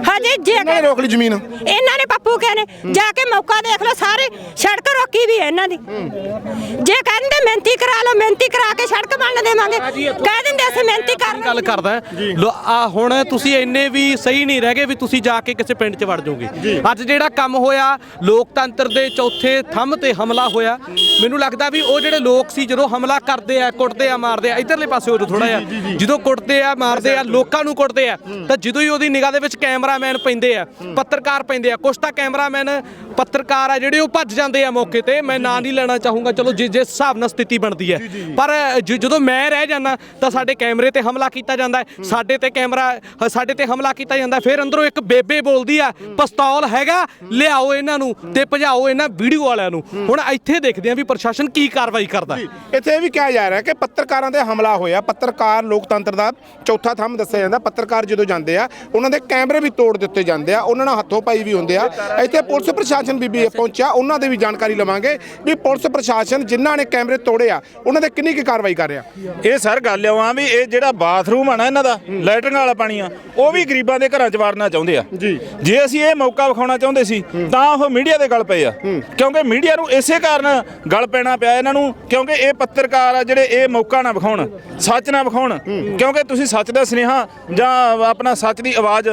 ਹਜੇ ਜੇ ਇਹਨਾਂ ਨੇ ਰੋਕ ਲਈ ਜ਼ਮੀਨ? ਇਹਨਾਂ ਨੇ ਪੱਪੂ ਕਹਿੰਦੇ ਜਾ ਕੇ ਮੌਕਾ ਦੇਖ ਲਓ ਸਾਰੇ ਸੜਕ ਰੋਕੀ ਵੀ ਹੈ ਇਹਨਾਂ ਦੀ। ਜੇ ਕਹਿੰਦੇ ਮਿਹਨਤੀ ਕਰਾ ਲਓ ਮਿਹਨਤੀ ਕਰਾ ਕੇ ਸੜਕ ਬਣ ਦੇਵਾਂਗੇ ਕਹਿ ਦਿੰਦੇ ਅਸੀਂ ਮਿਹਨਤੀ ਕਰ ਗੱਲ ਕਰਦਾ ਲੋ ਆ ਹੁਣ ਤੁਸੀਂ ਇੰਨੇ ਵੀ ਸਹੀ ਨਹੀਂ ਰਹਿ ਗਏ ਵੀ ਤੁਸੀਂ ਜਾ ਕੇ ਕਿਸੇ ਪਿੰਡ 'ਚ ਵੜ ਜਾਓਗੇ। ਅੱਜ ਜਿਹੜਾ ਕੰਮ ਹੋਇਆ ਲੋਕਤੰਤਰ ਦੇ ਚੌਥੇ ਥੰਮ ਤੇ ਹਮਲਾ ਹੋਇਆ ਮੈਨੂੰ ਲੱਗਦਾ ਵੀ ਉਹ ਜਿਹੜੇ ਲੋਕ ਸੀ ਜਦੋਂ ਹਮਲਾ ਕਰਦੇ ਆ ਕੁੱਟਦੇ ਆ ਮਾਰਦੇ ਆ ਇਧਰਲੇ ਪਾਸੇ ਹੋ ਥੋੜਾ ਜਿਹਾ। ਜਦੋਂ ਕੁੱਟਦੇ ਆ ਮਾਰਦੇ ਆ ਲੋਕਾਂ ਨੂੰ ਕੁੱਟਦੇ ਆ ਤਾਂ ਜਦੋਂ ਹੀ ਉਹਦੀ ਨਿਗਾਹ ਦੇ ਵਿੱਚ ਕੈਮਰਾਮੈਨ ਪੈਂਦੇ ਆ ਪੱਤਰਕਾਰ ਪੈਂਦੇ ਆ ਕੁਛ ਤਾਂ ਕੈਮਰਾਮੈਨ ਪੱਤਰਕਾਰ ਆ ਜਿਹੜੇ ਉਹ ਭੱਜ ਜਾਂਦੇ ਆ ਮੌਕੇ ਤੇ। ਮੈਂ ਨਾਂ ਨਹੀਂ ਲੈਣਾ ਚਾਹੂੰਗਾ। ਚਲੋ ਜਿਸ ਜਿਸ ਹਿਸਾਬ ਨਾਲ ਸਥਿਤੀ ਬਣਦੀ ਹੈ। ਪਰ ਜ- ਜਦੋਂ ਮੈਂ ਰਹਿ ਜਾਂਦਾ ਤਾਂ ਸਾਡੇ ਕੈਮਰੇ ਤੇ ਹਮਲਾ ਕੀਤਾ ਜਾਂਦਾ ਹੈ। ਸਾਡੇ ਤੇ ਕੈਮਰਾ ਸਾਡੇ ਤੇ ਹਮਲਾ ਕੀਤਾ ਜਾਂਦਾ। ਹੈ। ਫਿਰ ਅੰਦਰੋਂ ਇੱਕ ਬੇਬੇ ਬੋਲਦੀ ਆ ਪਿਸਤੌਲ ਹੈਗਾ ਲਿਆਓ ਇਹਨਾਂ ਨੂੰ ਤੇ ਭਜਾਓ ਇਹਨਾਂ ਵੀਡੀਓ ਵਾਲਿਆਂ ਨੂੰ। ਹੁਣ ਇੱਥੇ ਦੇਖਦੇ ਆ ਵੀ ਪ੍ਰਸ਼ਾਸਨ ਕੀ ਕਾਰਵਾਈ ਕਰਦਾ। ਹੈ। ਇੱਥੇ ਇਹ ਵੀ ਕਿਹਾ ਜਾ ਰਿਹਾ ਕਿ ਪੱਤਰਕਾਰਾਂ ਤੇ ਹਮਲਾ ਹੋਇਆ। ਪੱਤਰਕਾਰ ਲੋਕਤੰਤਰ ਦਾ ਚੌਥਾ ਥੰਮ ਦੱਸਿਆ ਜਾਂਦਾ। ਪੱਤਰਕਾਰ ਜਦੋਂ ਜਾਂਦੇ ਆ ਉਹਨਾਂ ਦੇ ਕੈਮਰੇ ਵੀ ਤੋੜ ਦਿੱਤੇ ਜਾਂਦੇ ਆ। ਉਹਨਾਂ ਨਾਲ ਹੱਥੋਂ ਪਾਈ ਵੀ ਹੁੰਦੇ ਆ। ਇੱਥੇ ਪੁਲਿਸ ਪ੍ਰਸ਼ਾਸਨ ਪ੍ਰਸ਼ਾਸਨ ਵੀ ਵੀ ਪਹੁੰਚਿਆ ਉਹਨਾਂ ਦੇ ਵੀ ਜਾਣਕਾਰੀ ਲਵਾਂਗੇ ਵੀ ਪੁਲਿਸ ਪ੍ਰਸ਼ਾਸਨ ਜਿਨ੍ਹਾਂ ਨੇ ਕੈਮਰੇ ਤੋੜੇ ਆ ਉਹਨਾਂ ਤੇ ਕਿੰਨੀ ਕੁ ਕਾਰਵਾਈ ਕਰ ਰਿਹਾ। ਇਹ ਸਰ ਗੱਲ ਆ ਵੀ ਇਹ ਜਿਹੜਾ ਬਾਥਰੂਮ ਆ ਨਾ ਇਹਨਾਂ ਦਾ ਲੈਟਰਿੰਗ ਵਾਲਾ ਪਾਣੀ ਆ ਉਹ ਵੀ ਗਰੀਬਾਂ ਦੇ ਘਰਾਂ 'ਚ ਵਾੜਨਾ ਚਾਹੁੰਦੇ ਆ। ਜੀ। ਜੇ ਅਸੀਂ ਇਹ ਮੌਕਾ ਵਿਖਾਉਣਾ ਚਾਹੁੰਦੇ ਸੀ ਤਾਂ ਉਹ ਮੀਡੀਆ ਦੇ ਗੱਲ ਪਏ ਆ। ਕਿਉਂਕਿ ਮੀਡੀਆ ਨੂੰ ਇਸੇ ਕਾਰਨ ਗੱਲ ਪੈਣਾ ਪਿਆ ਇਹਨਾਂ ਨੂੰ ਕਿਉਂਕਿ ਇਹ ਪੱਤਰਕਾਰ ਆ ਜਿਹੜੇ ਇਹ ਮੌਕਾ ਨਾ ਵਿਖਾਉਣ ਸੱਚ ਨਾ ਵਿਖਾਉਣ। ਕਿਉਂਕਿ ਤੁਸੀਂ ਸੱਚ ਦਾ ਸੁਨੇਹਾ ਜਾਂ ਆਪਣਾ ਸੱਚ ਦੀ ਆਵਾਜ਼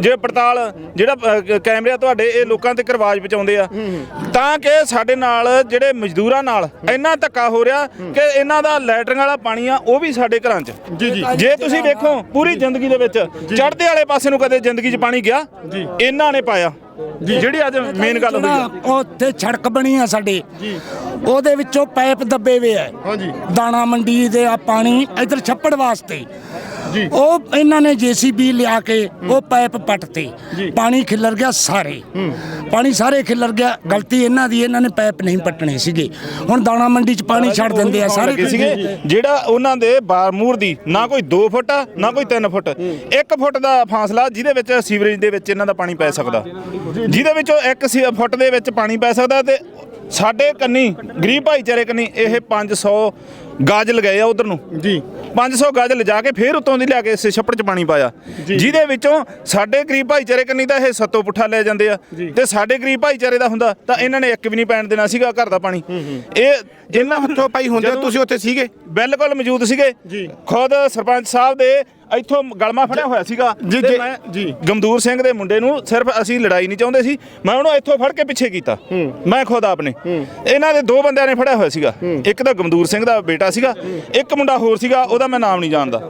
ਜੇ ਪੜਤਾਲ ਜਿਹੜਾ ਕੈਮਰੇ ਤੁਹਾਡੇ ਇਹ ਲੋਕਾਂ ਤੱਕ ਆਵਾਜ਼ ਪਹੁੰਚਾਉਂਦੇ ਆ। ਤਾਂ ਕਿ ਸਾਡੇ ਨਾਲ ਜਿਹੜੇ ਮਜ਼ਦੂਰਾਂ ਨਾਲ ਇੰਨਾ ਧੱਕਾ ਹੋ ਰਿਹਾ ਕਿ ਇਹਨਾਂ ਦਾ ਲੈਟਰਿੰਗ ਵਾਲਾ ਪਾਣੀ ਆ ਉਹ ਵੀ ਸਾਡੇ ਘਰਾਂ 'ਚ। ਜੀ, ਜੀ। ਜੇ ਤੁਸੀਂ ਵੇਖੋ ਪੂਰੀ ਜ਼ਿੰਦਗੀ ਦੇ ਵਿੱਚ ਚੜ੍ਹਦੇ ਵਾਲੇ ਪਾਸੇ ਨੂੰ ਕਦੇ ਜ਼ਿੰਦਗੀ 'ਚ ਪਾਣੀ ਗਿਆ? ਇਹਨਾਂ ਨੇ ਪਾਇਆ। ਜਿਹੜੀ ਅੱਜ ਮੇਨ ਗੱਲ ਹੋਈ ਆ ਉੱਥੇ ਸੜਕ ਬਣੀ ਆ ਸਾਡੇ ਉਹਦੇ ਵਿੱਚੋਂ ਪਾਈਪ ਦੱਬੇ ਵੇ ਆ। ਹਾਂਜੀ। ਦਾਣਾ ਮੰਡੀ ਦੇ ਆ ਪਾਣੀ ਇਧਰ ਛੱਪੜ ਵਾਸਤੇ। ਉਹ ਇਹਨਾਂ ਨੇ ਜੀਸੀਬੀ ਲਿਆ ਕੇ ਉਹ ਪਾਈਪ ਪੱਟਤੇ। ਪਾਣੀ ਖਿਲਰ ਗਿਆ ਸਾਰੇ। ਪਾਣੀ ਸਾਰੇ ਖਿਲਰ ਗਿਆ। ਗਲਤੀ ਇਹਨਾਂ ਦੀ ਇਹਨਾਂ ਨੇ ਪਾਈਪ ਨਹੀਂ ਪੱਟਣੇ ਸੀਗੇ। ਹੁਣ ਦਾਣਾ ਮੰਡੀ 'ਚ ਪਾਣੀ ਛੱਡ ਦਿੰਦੇ ਆ ਸਾਰੇ। ਲੱਗੇ ਸੀਗੇ ਜਿਹੜਾ ਉਹਨਾਂ ਦੇ ਬਾਰਮੂਰ ਦੀ ਨਾ ਕੋਈ 2 ਫੁੱਟ ਆ ਨਾ ਕੋਈ 3 ਫੁੱਟ। 1 ਫੁੱਟ ਦਾ ਫਾਸਲਾ ਜਿਹਦੇ ਵਿੱਚ ਸੀਵਰੇਜ ਦੇ ਵਿੱਚ ਇਹਨਾਂ ਦਾ ਪਾਣੀ ਪੈ ਸਕਦਾ। ਜਿਹਦੇ ਵਿੱਚੋਂ 1 ਫੁੱਟ ਦੇ ਵਿੱਚ ਪਾਣੀ ਪੈ ਸਕਦਾ ਤੇ ਸਾਡੇ ਕੰਨੀ ਗਰੀਬ ਭਾਈਚਾਰੇ ਕੰਨੀ ਇਹ 500 ਗਾਜ ਲਗਾਏ ਆ ਉਧਰ ਨੂੰ। ਜੀ। 500 ਗਾਜ ਲਿਜਾ ਕੇ ਫੇਰ ਉਤੋਂ ਦੀ ਲਿਆ ਕੇ ਇਸੇ ਛੱਪੜ 'ਚ ਪਾਣੀ ਪਾਇਆ। ਜਿਹਦੇ ਵਿੱਚੋਂ ਸਾਡੇ ਗਰੀਬ ਭਾਈਚਾਰੇ ਕੰਨੀ ਤਾਂ ਇਹ ਸੱਤੋ ਪੁੱਠਾ ਲੈ ਜਾਂਦੇ ਆ। ਤੇ ਸਾਡੇ ਗਰੀਬ ਭਾਈਚਾਰੇ ਦਾ ਹੁੰਦਾ ਤਾਂ ਇਹਨਾਂ ਨੇ ਇੱਕ ਵੀ ਨਹੀਂ ਪੈਣ ਦੇਣਾ ਸੀਗਾ ਘਰ ਦਾ ਪਾਣੀ। ਇਹ ਜਿੰਨਾ ਹੱਥੋਂ ਪਾਈ ਹੁੰਦੇ ਤੁਸੀਂ ਉੱਥੇ ਸੀਗੇ? ਬਿਲਕੁਲ ਮੌਜੂਦ ਸੀਗੇ। ਜੀ। ਖੁਦ ਸਰਪੰਚ ਸਾਹਿਬ ਦੇ ਇੱਥੋਂ ਗਲਮਾ ਫੜਿਆ ਹੋਇਆ ਸੀਗਾ ਜੀ, ਤੇ ਮੈਂ ਜੀ। ਗਮਦੂਰ ਸਿੰਘ ਦੇ ਮੁੰਡੇ ਨੂੰ ਸਿਰਫ ਅਸੀਂ ਲੜਾਈ ਨਹੀਂ ਚਾਹੁੰਦੇ ਸੀ ਮੈਂ ਉਹਨੂੰ ਇੱਥੋਂ ਫੜ ਕੇ ਪਿੱਛੇ ਕੀਤਾ। ਮੈਂ ਖੁਦ ਆਪਨੇ ਇਹਨਾਂ ਦੇ ਦੋ ਬੰਦਿਆਂ ਨੇ ਫੜਿਆ ਹੋਇਆ ਸੀਗਾ। ਇੱਕ ਤਾਂ ਗਮਦੂਰ ਸਿੰਘ ਦਾ ਬੇਟਾ ਸੀਗਾ ਇੱਕ ਮੁੰਡਾ ਹੋਰ ਸੀਗਾ ਉਹਦਾ ਮੈਂ ਨਾਮ ਨਹੀਂ ਜਾਣਦਾ।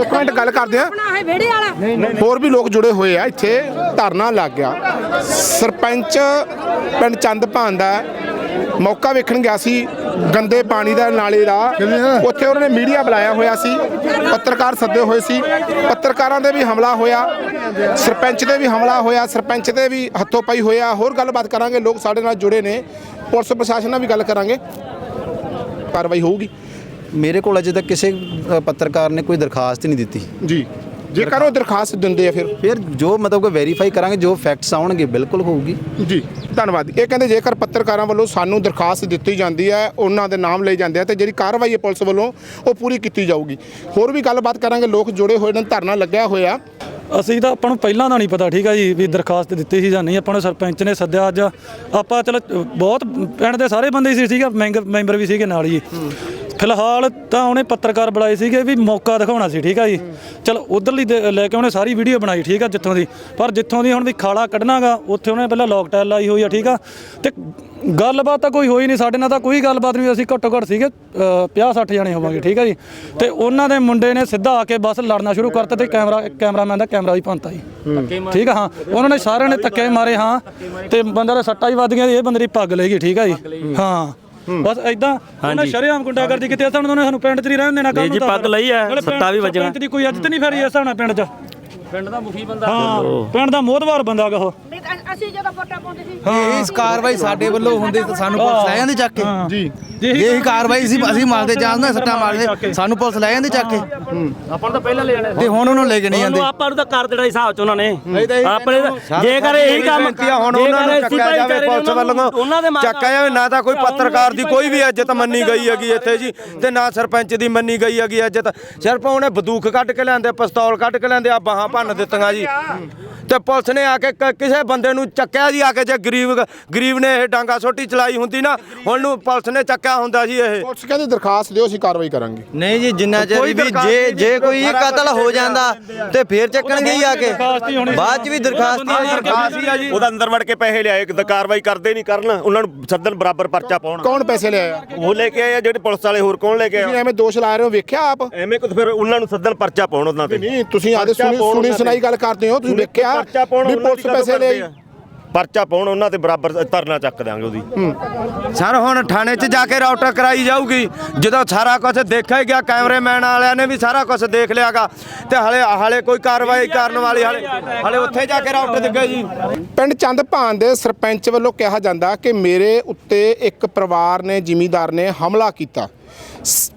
ਇੱਕ ਮਿੰਟ ਗੱਲ ਕਰਦੇ ਆ ਹੈ ਵਿਹੜੇ ਵਾਲਾ। ਹੋਰ ਵੀ ਲੋਕ ਜੁੜੇ ਹੋਏ ਆ ਇੱਥੇ ਧਰਨਾ ਲੱਗ ਗਿਆ। ਸਰਪੰਚ ਪਿੰਡ ਚੰਦਪਾਨ ਦਾ ਮੌਕਾ ਵੇਖਣ ਗਿਆ ਸੀ ਗੰਦੇ ਪਾਣੀ ਦਾ ਨਾਲੇ ਦਾ। ਉੱਥੇ ਉਹਨਾਂ ਨੇ ਮੀਡੀਆ ਬੁਲਾਇਆ ਹੋਇਆ ਸੀ ਪੱਤਰਕਾਰ ਸੱਦੇ ਹੋਏ ਸੀ। ਪੱਤਰਕਾਰਾਂ ਦੇ ਵੀ ਹਮਲਾ ਹੋਇਆ ਸਰਪੰਚ ਦੇ ਵੀ ਹਮਲਾ ਹੋਇਆ ਸਰਪੰਚ ਦੇ ਵੀ ਹੱਥੋਂ ਪਾਈ ਹੋਇਆ। ਹੋਰ ਗੱਲਬਾਤ ਕਰਾਂਗੇ ਲੋਕ ਸਾਡੇ ਨਾਲ ਜੁੜੇ ਨੇ। ਪੁਲਿਸ ਪ੍ਰਸ਼ਾਸਨ ਨਾਲ ਵੀ ਗੱਲ ਕਰਾਂਗੇ। ਕਾਰਵਾਈ ਹੋਊਗੀ। ਮੇਰੇ ਕੋਲ ਅਜੇ ਤੱਕ ਕਿਸੇ ਪੱਤਰਕਾਰ ਨੇ ਕੋਈ ਦਰਖਾਸਤ ਹੀ ਨਹੀਂ ਦਿੱਤੀ। ਜੀ। ਜੇਕਰ ਉਹ ਦਰਖਾਸਤ ਦਿੰਦੇ ਆ ਫਿਰ? ਫਿਰ ਜੋ ਮਤਲਬ ਕਿ ਵੈਰੀਫਾਈ ਕਰਾਂਗੇ ਜੋ ਫੈਕਟਸ ਆਉਣਗੇ ਬਿਲਕੁਲ ਹੋਊਗੀ। ਜੀ ਧੰਨਵਾਦ। ਇਹ ਕਹਿੰਦੇ ਜੇਕਰ ਪੱਤਰਕਾਰਾਂ ਵੱਲੋਂ ਸਾਨੂੰ ਦਰਖਾਸਤ ਦਿੱਤੀ ਜਾਂਦੀ ਹੈ ਉਹਨਾਂ ਦੇ ਨਾਮ ਲਏ ਜਾਂਦੇ ਆ ਤੇ ਜਿਹੜੀ ਕਾਰਵਾਈ ਹੈ ਪੁਲਿਸ ਵੱਲੋਂ ਉਹ ਪੂਰੀ ਕੀਤੀ ਜਾਊਗੀ। ਹੋਰ ਵੀ ਗੱਲਬਾਤ ਕਰਾਂਗੇ ਲੋਕ ਜੁੜੇ ਹੋਏ ਨੇ ਧਰਨਾ ਲੱਗਿਆ ਹੋਇਆ। ਅਸੀਂ ਤਾਂ ਆਪਾਂ ਨੂੰ ਪਹਿਲਾਂ ਦਾ ਨਹੀਂ ਪਤਾ ਠੀਕ ਆ ਜੀ ਵੀ ਦਰਖਾਸਤ ਦਿੱਤੀ ਸੀ ਜਾਂ ਨਹੀਂ। ਆਪਾਂ ਨੂੰ ਸਰਪੰਚ ਨੇ ਸੱਦਿਆ ਅੱਜ। ਆਪਾਂ ਚਲ ਬਹੁਤ ਪਿੰਡ ਦੇ ਸਾਰੇ ਬੰਦੇ ਸੀ ਠੀਕ ਆ ਮੈਂਬਰ ਮੈਂਬਰ ਵੀ ਸੀਗੇ ਨਾਲ ਹੀ। ਫਿਲਹਾਲ ਤਾਂ ਉਹਨੇ ਪੱਤਰਕਾਰ ਬੁਲਾਏ ਸੀਗੇ ਵੀ ਮੌਕਾ ਦਿਖਾਉਣਾ ਸੀ, ਠੀਕ ਆ ਜੀ। ਚਲ ਉਧਰਲੀ ਲੈ ਕੇ ਉਹਨੇ ਸਾਰੀ ਵੀਡੀਓ ਬਣਾਈ, ਠੀਕ ਆ ਜਿੱਥੋਂ ਦੀ। ਪਰ ਜਿੱਥੋਂ ਦੀ ਹੁਣ ਵੀ ਖਾਲਾ ਕੱਢਣਾਗਾ, ਉੱਥੇ ਉਹਨੇ ਪਹਿਲਾਂ ਲੋਕਟੈਲ ਲਾਈ ਹੋਈ ਆ, ਠੀਕ ਆ। ਤੇ ਗੱਲਬਾਤ ਤਾਂ ਕੋਈ ਹੋਈ ਨਹੀਂ, ਸਾਡੇ ਨਾਲ ਤਾਂ ਕੋਈ ਗੱਲਬਾਤ ਨਹੀਂ ਅਸੀਂ ਘੱਟੋ ਘੱਟ ਸੀਗੇ 50 60 ਜਣੇ ਹੋਵਾਂਗੇ, ਠੀਕ ਆ ਜੀ। ਤੇ ਉਹਨਾਂ ਦੇ ਮੁੰਡੇ ਨੇ ਸਿੱਧਾ ਆ ਕੇ ਬਸ ਲੜਨਾ ਸ਼ੁਰੂ ਕਰਤਾ ਤੇ ਕੈਮਰਾ, ਕੈਮਰਾਮੈਨ ਦਾ ਕੈਮਰਾ ਵੀ ਭੰਨਤਾ ਜੀ। ਠੀਕ ਆ, ਹਾਂ। ਉਹਨਾਂ ਨੇ ਸਾਰਿਆਂ ਨੇ ਧੱਕੇ ਮਾਰੇ, ਹਾਂ। ਤੇ ਬੰਦੇ ਦੇ ਸੱਟਾਂ ਹੀ ਵੱਜ ਗਈਆਂ, ਇਹ ਬੰਦੇ ਦੀ ਪੱਗ ਲੈ ਗਈ, ਠੀਕ ਆ ਜੀ। ਹਾਂ। ਬਸ ਐਦਾਂ ਉਹਨਾਂ ਸ਼ਰੇਆਮ ਗੁੰਡਾਗਰਦੀ ਕੀਤੀ ਅਸਾਂ ਉਹਨਾਂ ਨੇ ਸਾਨੂੰ ਪਿੰਡ 'ਚ ਨਹੀਂ ਰਹਿਣ ਦੇਣਾ ਨਹੀਂ ਜੀ, ਪੱਗ ਲਈ ਹੈ, ਸੱਟਾਂ ਵੀ ਦੀ ਕੋਈ ਇੱਜ਼ਤ ਨਹੀਂ ਫੇਰੀ ਇਸ ਨਾਲ ਪਿੰਡ 'ਚ। ਪਿੰਡ ਦਾ ਮੁਖੀ ਬੰਦਾ ਹਾਂ ਪਿੰਡ ਦਾ ਮੋਹਤਵਾਰ ਬੰਦਾ ਗਾ ਉਹ। ਅਸੀਂ ਜਦੋਂ ਵੋਟਾਂ ਪਾਉਂਦੇ ਸੀ। ਇਸ ਕਾਰਵਾਈ ਸਾਡੇ ਵੱਲੋਂ ਹੁੰਦੀ ਤਾਂ ਸਾਨੂੰ ਪੁਲਿਸ ਲੈ ਜਾਂਦੀ ਚੱਕ ਕੇ। ਜੀ। ਜੇ ਇਹੀ ਕਾਰਵਾਈ ਸੀ ਅਸੀਂ ਮਾਰਦੇ ਜਾਂਦੇ ਸੱਟਾਂ ਮਾਰਦੇ ਸਾਨੂੰ ਪੁਲਿਸ ਲੈ ਜਾਂਦੀ ਚੱਕ ਕੇ। ਆਪਾਂ ਨੂੰ ਤਾਂ ਪਹਿਲਾਂ ਲੈ ਜਾਣੇ ਤੇ ਹੁਣ ਉਹਨੂੰ ਲੈ ਕੇ ਨਹੀਂ ਜਾਂਦੇ। ਆਪਾਂ ਨੂੰ ਤਾਂ ਕਰ ਦੇਣਾ ਹਿਸਾਬ ਚ ਉਹਨਾਂ ਨੇ। ਇਹੀ ਆਪਣੇ। ਜੇਕਰ ਇਹੀ ਕੰਮ ਹੁਣ ਉਹਨਾਂ ਨੂੰ ਚੱਕਿਆ ਜਾਵੇ ਪੁਲਿਸ ਵੱਲੋਂ। ਚੱਕਿਆ ਜਾਵੇ ਨਾ ਤਾਂ ਕੋਈ ਪੱਤਰਕਾਰ ਦੀ ਕੋਈ ਵੀ ਇੱਜ਼ਤ ਮੰਨੀ ਗਈ ਹੈਗੀ ਇੱਥੇ ਜੀ ਤੇ ਨਾ ਸਰਪੰਚ ਦੀ ਮੰਨੀ ਗਈ ਹੈਗੀ ਇੱਜ਼ਤ। ਸਿਰਫ ਉਹਨੇ ਬੰਦੂਕ ਕੱਢ ਕੇ ਲਿਆਂਦੇ ਪਿਸਤੌਲ ਕੱਢ ਕੇ ਲਿਆਂਦੇ ਆ ਬਾਹਾਂ ਭੰਨ ਦਿੱਤੀਆਂ ਜੀ। ਤੇ ਪੁਲਿਸ ਨੇ ਆ ਕੇ ਕ- ਕਿਸੇ ਬੰਦੇ ਨੂੰ ਚੱਕਿਆ ਜੀ ਆ ਕੇ ਜੇ ਗਰੀਬ ਗਰੀਬ ਨੇ ਇਹ ਡਾਂਗਾ ਸੋਟੀ ਚਲਾਈ ਹੁੰਦੀ ਨਾ ਹੁਣ ਨੂੰ ਪੁਲਿਸ ਨੇ ਚੱਕਿਆ ਹੁੰਦਾ ਜੀ ਇਹ। ਪੁਲਿਸ ਕਹਿੰਦੀ ਦਰਖਾਸਤ ਦਿਓ ਅਸੀਂ ਕਾਰਵਾਈ ਕਰਾਂਗੇ। ਨਹੀਂ ਜੀ ਜਿੰਨਾ ਚਿਰ ਵੀ ਜੇ ਜੇ ਕੋਈ ਕਤਲ ਹੋ ਜਾਂਦਾ ਤੇ ਫੇਰ ਚੱਕਣਗੇ ਹੀ ਆ ਕੇ। ਬਾਅਦ ਚ ਵੀ ਦਰਖਾਸਤ ਹੀ ਆ ਜੀ। ਉਹਦਾ ਅੰਦਰ ਵੜ ਕੇ ਪੈਸੇ ਲਿਆਏ ਕਿ ਕਾਰਵਾਈ ਕਰਦੇ ਨਹੀਂ ਕਰਨ ਉਹਨਾਂ ਨੂੰ ਸੱਦਣ ਬਰਾਬਰ ਪਰਚਾ ਪਾਉਣ। ਕੌਣ ਪੈਸੇ ਲਿਆਇਆ? ਉਹ ਲੈ ਕੇ ਆਏ ਆ ਜਿਹੜੇ ਪੁਲਿਸ ਵਾਲੇ ਹੋਰ ਕੌਣ ਲੈ ਕੇ ਤੁਸੀਂ ਐਵੇਂ ਦੋਸ਼ ਲਾ ਰਹੇ ਹੋ ਵੇਖਿਆ ਆਪ? ਐਵੇਂ ਕੁਝ ਫਿਰ ਉਹਨਾਂ ਨੂੰ ਸੱਦਣ ਪਰਚਾ ਪਾਉਣ ਉਹਨਾਂ ਤੇ। ਨਹੀਂ ਤੁਸੀਂ ਆਦੇ ਪਰਚਾ ਸੁਣੀ ਪਾਉਣ ਸੁਣੀ ਸੁਣਾਈ। ਗੱਲ ਕਰਦੇ ਹੋ ਤੁਸੀਂ ਵੇਖਿਆ? ਪਰਚਾ ਪਾਉਣ ਵੀ ਉਹਨਾਂ ਪੁਲਿਸ ਪੈਸੇ ਆ। ਪਰਚਾ ਪਾਉਣ ਉਹਨਾਂ ਤੇ ਬਰਾਬਰ ਧਰਨਾ ਚੱਕ ਦਿਆਂਗੇ ਉਹਦੀ। ਸਰ ਹੁਣ ਥਾਣੇ 'ਚ ਜਾ ਕੇ ਰਾਊਟਰ ਕਰਾਈ ਜਾਊਗੀ। ਜਦੋਂ ਸਾਰਾ ਕੁਝ ਦੇਖਿਆ ਹੀ ਗਿਆ ਕੈਮਰੇਮੈਨ ਵਾਲਿਆਂ ਨੇ ਵੀ ਸਾਰਾ ਕੁਝ ਦੇਖ ਲਿਆਗਾ ਤੇ ਹਲੇ ਹਲੇ ਕੋਈ ਕਾਰਵਾਈ ਕਰਨ ਵਾਲੀ ਹਲੇ ਹਲੇ ਉੱਥੇ ਜਾ ਕੇ ਰਾਊਟਰ ਦਿੱਗੇ ਜੀ। ਪਿੰਡ ਚੰਦਪਾਨ ਦੇ ਸਰਪੰਚ ਵੱਲੋਂ ਕਿਹਾ ਜਾਂਦਾ ਕਿ ਮੇਰੇ ਉੱਤੇ ਇੱਕ ਪਰਿਵਾਰ ਨੇ ਜ਼ਿਮੀਂਦਾਰ ਨੇ ਹਮਲਾ ਕੀਤਾ।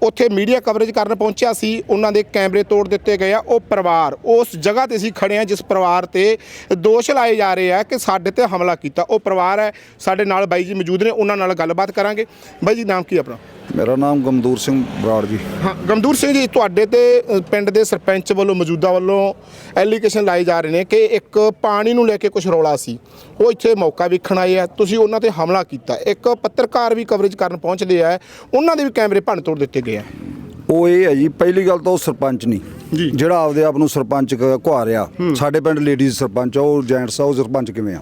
ਉੱਥੇ ਮੀਡੀਆ ਕਵਰੇਜ ਕਰਨ ਪਹੁੰਚਿਆ ਸੀ ਉਹਨਾਂ ਦੇ ਕੈਮਰੇ ਤੋੜ ਦਿੱਤੇ ਗਏ ਆ ਉਹ ਪਰਿਵਾਰ ਉਸ ਜਗ੍ਹਾ ਤੇ ਅਸੀਂ ਖੜੇ ਆ ਜਿਸ ਪਰਿਵਾਰ ਤੇ ਦੋਸ਼ ਲਾਏ ਜਾ ਰਹੇ ਆ ਕਿ ਸਾਡੇ ਤੇ ਹਮਲਾ ਕੀਤਾ। ਉਹ ਪਰਿਵਾਰ ਹੈ ਸਾਡੇ ਨਾਲ ਬਾਈ ਜੀ ਮੌਜੂਦ ਨੇ ਉਹਨਾਂ ਨਾਲ ਗੱਲਬਾਤ ਕਰਾਂਗੇ। ਬਾਈ ਜੀ ਨਾਮ ਕੀ ਆਪਣਾ? ਮੇਰਾ ਨਾਮ ਗਮਦੂਰ ਸਿੰਘ ਬਰਾੜ ਜੀ। ਹਾਂ ਗਮਦੂਰ ਸਿੰਘ ਜੀ ਤੁਹਾਡੇ ਤੇ ਪਿੰਡ ਦੇ ਸਰਪੰਚ ਵੱਲੋਂ ਮੌਜੂਦਾ ਵੱਲੋਂ ਐਲੀਗੇਸ਼ਨ ਲਾਏ ਜਾ ਰਹੇ ਨੇ ਕਿ ਇੱਕ ਪਾਣੀ ਨੂੰ ਲੈ ਕੇ ਕੁਝ ਰੌਲਾ ਸੀ। ਉਹ ਇੱਥੇ ਮੌਕਾ ਵੇਖਣ ਆਏ ਆ। ਤੁਸੀਂ ਉਹਨਾਂ ਤੇ ਹਮਲਾ ਕੀਤਾ। ਇੱਕ ਪੱਤਰਕਾਰ ਵੀ ਕਵਰੇਜ ਕਰਨ ਪਹੁੰਚਦੇ ਆ। ਉਹਨਾਂ ਦੇ ਵੀ ਕੈਮਰੇ ਭੰਨ ਤੋੜ ਦਿੱਤੇ ਗਏ ਆ? ਉਹ ਇਹ ਹੈ ਜੀ ਪਹਿਲੀ ਗੱਲ ਤਾਂ ਉਹ ਸਰਪੰਚ ਨਹੀਂ। ਜਿਹੜਾ ਆਪਦੇ ਆਪ ਨੂੰ ਸਰਪੰਚ ਕ- ਕੁਹਾਰਿਆ ਸਾਡੇ ਪਿੰਡ ਲੇਡੀਜ਼ ਸਰਪੰਚ ਆ ਉਹ ਜੈਂਟਸ ਆ ਉਹ ਸਰਪੰਚ ਕਿਵੇਂ ਆ?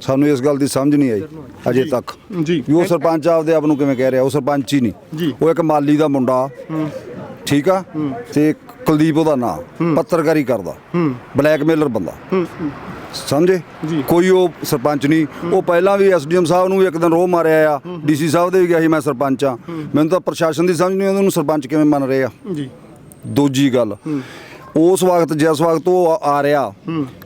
ਸਾਨੂੰ ਇਸ ਗੱਲ ਦੀ ਸਮਝ ਨਹੀਂ ਆਈ ਅਜੇ ਤੱਕ। ਜੀ। ਉਹ ਸਰਪੰਚ ਆਪਦੇ ਆਪ ਨੂੰ ਕਿਵੇਂ ਕਹਿ ਰਿਹਾ ਉਹ ਸਰਪੰਚ ਹੀ ਨਹੀਂ। ਉਹ ਇੱਕ ਮਾਲੀ ਦਾ ਮੁੰਡਾ। ਠੀਕ ਆ? ਤੇ ਕੁਲਦੀਪ ਉਹਦਾ ਨਾਂ। ਪੱਤਰਕਾਰੀ ਕਰਦਾ। ਬਲੈਕਮੇਲਰ ਬੰਦਾ। ਸਮਝੇ? ਕੋਈ ਉਹ ਸਰਪੰਚ ਨਹੀਂ। ਉਹ ਪਹਿਲਾਂ ਵੀ ਐਸਡੀਐਮ ਸਾਹਿਬ ਨੂੰ ਇੱਕ ਦਿਨ ਰੋਹ ਮਾਰਿਆ ਆ। ਡੀਸੀ ਸਾਹਿਬ ਦੇ ਵੀ ਗਿਆ ਸੀ ਮੈਂ ਸਰਪੰਚ ਆ ਮੈਨੂੰ ਤਾਂ ਪ੍ਰਸ਼ਾਸਨ ਦੀ ਸਮਝ ਨਹੀਂ ਆਉਂਦੀ ਉਹਨੂੰ ਸਰਪੰਚ ਕਿਵੇਂ ਮੰਨ ਰਹੇ ਆ? ਜੀ। ਦੂਜੀ ਗੱਲ ਉਸ ਵਕਤ ਜਿਸ ਵਕਤ ਉਹ ਆ- ਰਿਹਾ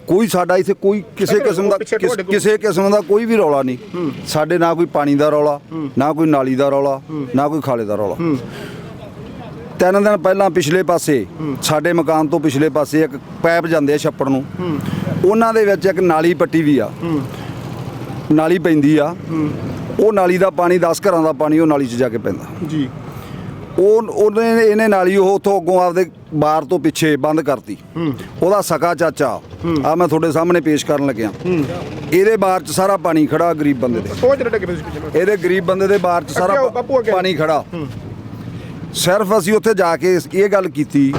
ਕੋਈ ਸਾਡਾ ਇੱਥੇ ਕੋਈ ਕਿਸੇ ਕਿਸਮ ਦਾ। ਕਿਸੇ ਕਿਸਮ ਦਾ ਕੋਈ ਵੀ ਰੌਲਾ ਨਹੀਂ। ਸਾਡੇ ਨਾ ਕੋਈ ਪਾਣੀ ਦਾ ਰੌਲਾ ਨਾ ਕੋਈ ਨਾਲੀ ਦਾ ਰੌਲਾ ਨਾ ਕੋਈ ਖਾਲੇ ਦਾ ਰੌਲਾ। ਤਿੰਨ ਦਿਨ ਪਹਿਲਾਂ ਪਿਛਲੇ ਪਾਸੇ ਸਾਡੇ ਮਕਾਨ ਤੋਂ ਪਿਛਲੇ ਪਾਸੇ ਇੱਕ ਪਾਈਪ ਜਾਂਦੇ ਆ ਛੱਪੜ ਨੂੰ। ਉਹਨਾਂ ਦੇ ਵਿੱਚ ਇੱਕ ਨਾਲੀ ਪੱਟੀ ਵੀ ਆ। ਨਾਲੀ ਪੈਂਦੀ ਆ। ਉਹ ਨਾਲੀ ਦਾ ਪਾਣੀ 10 ਘਰਾਂ ਦਾ ਪਾਣੀ ਉਹ ਨਾਲੀ 'ਚ ਜਾ ਕੇ ਪੈਂਦਾ। ਜੀ। ਉਹ ਉਹਨੇ ਇਹਨੇ ਨਾਲੀ ਉਹ ਉੱਥੋਂ ਅੱਗੋਂ ਆਪਦੇ ਬਾਰ ਤੋਂ ਪਿੱਛੇ ਬੰਦ ਕਰਤੀ। ਉਹਦਾ ਸਕਾ ਚਾਚਾ। ਆ ਮੈਂ ਤੁਹਾਡੇ ਸਾਹਮਣੇ ਪੇਸ਼ ਕਰਨ ਲੱਗਿਆ। ਇਹਦੇ ਬਾਰ 'ਚ ਸਾਰਾ ਪਾਣੀ ਖੜਾ ਗਰੀਬ ਬੰਦੇ ਦੇ। ਇਹਦੇ ਗਰੀਬ ਬੰਦੇ ਦੇ ਬਾਰ 'ਚ ਸਾਰਾ। ਪਾਣੀ ਖੜਾ। ਸਿਰਫ ਅਸੀਂ ਉੱਥੇ ਜਾ ਕੇ ਇਹ ਗੱਲ ਕੀਤੀ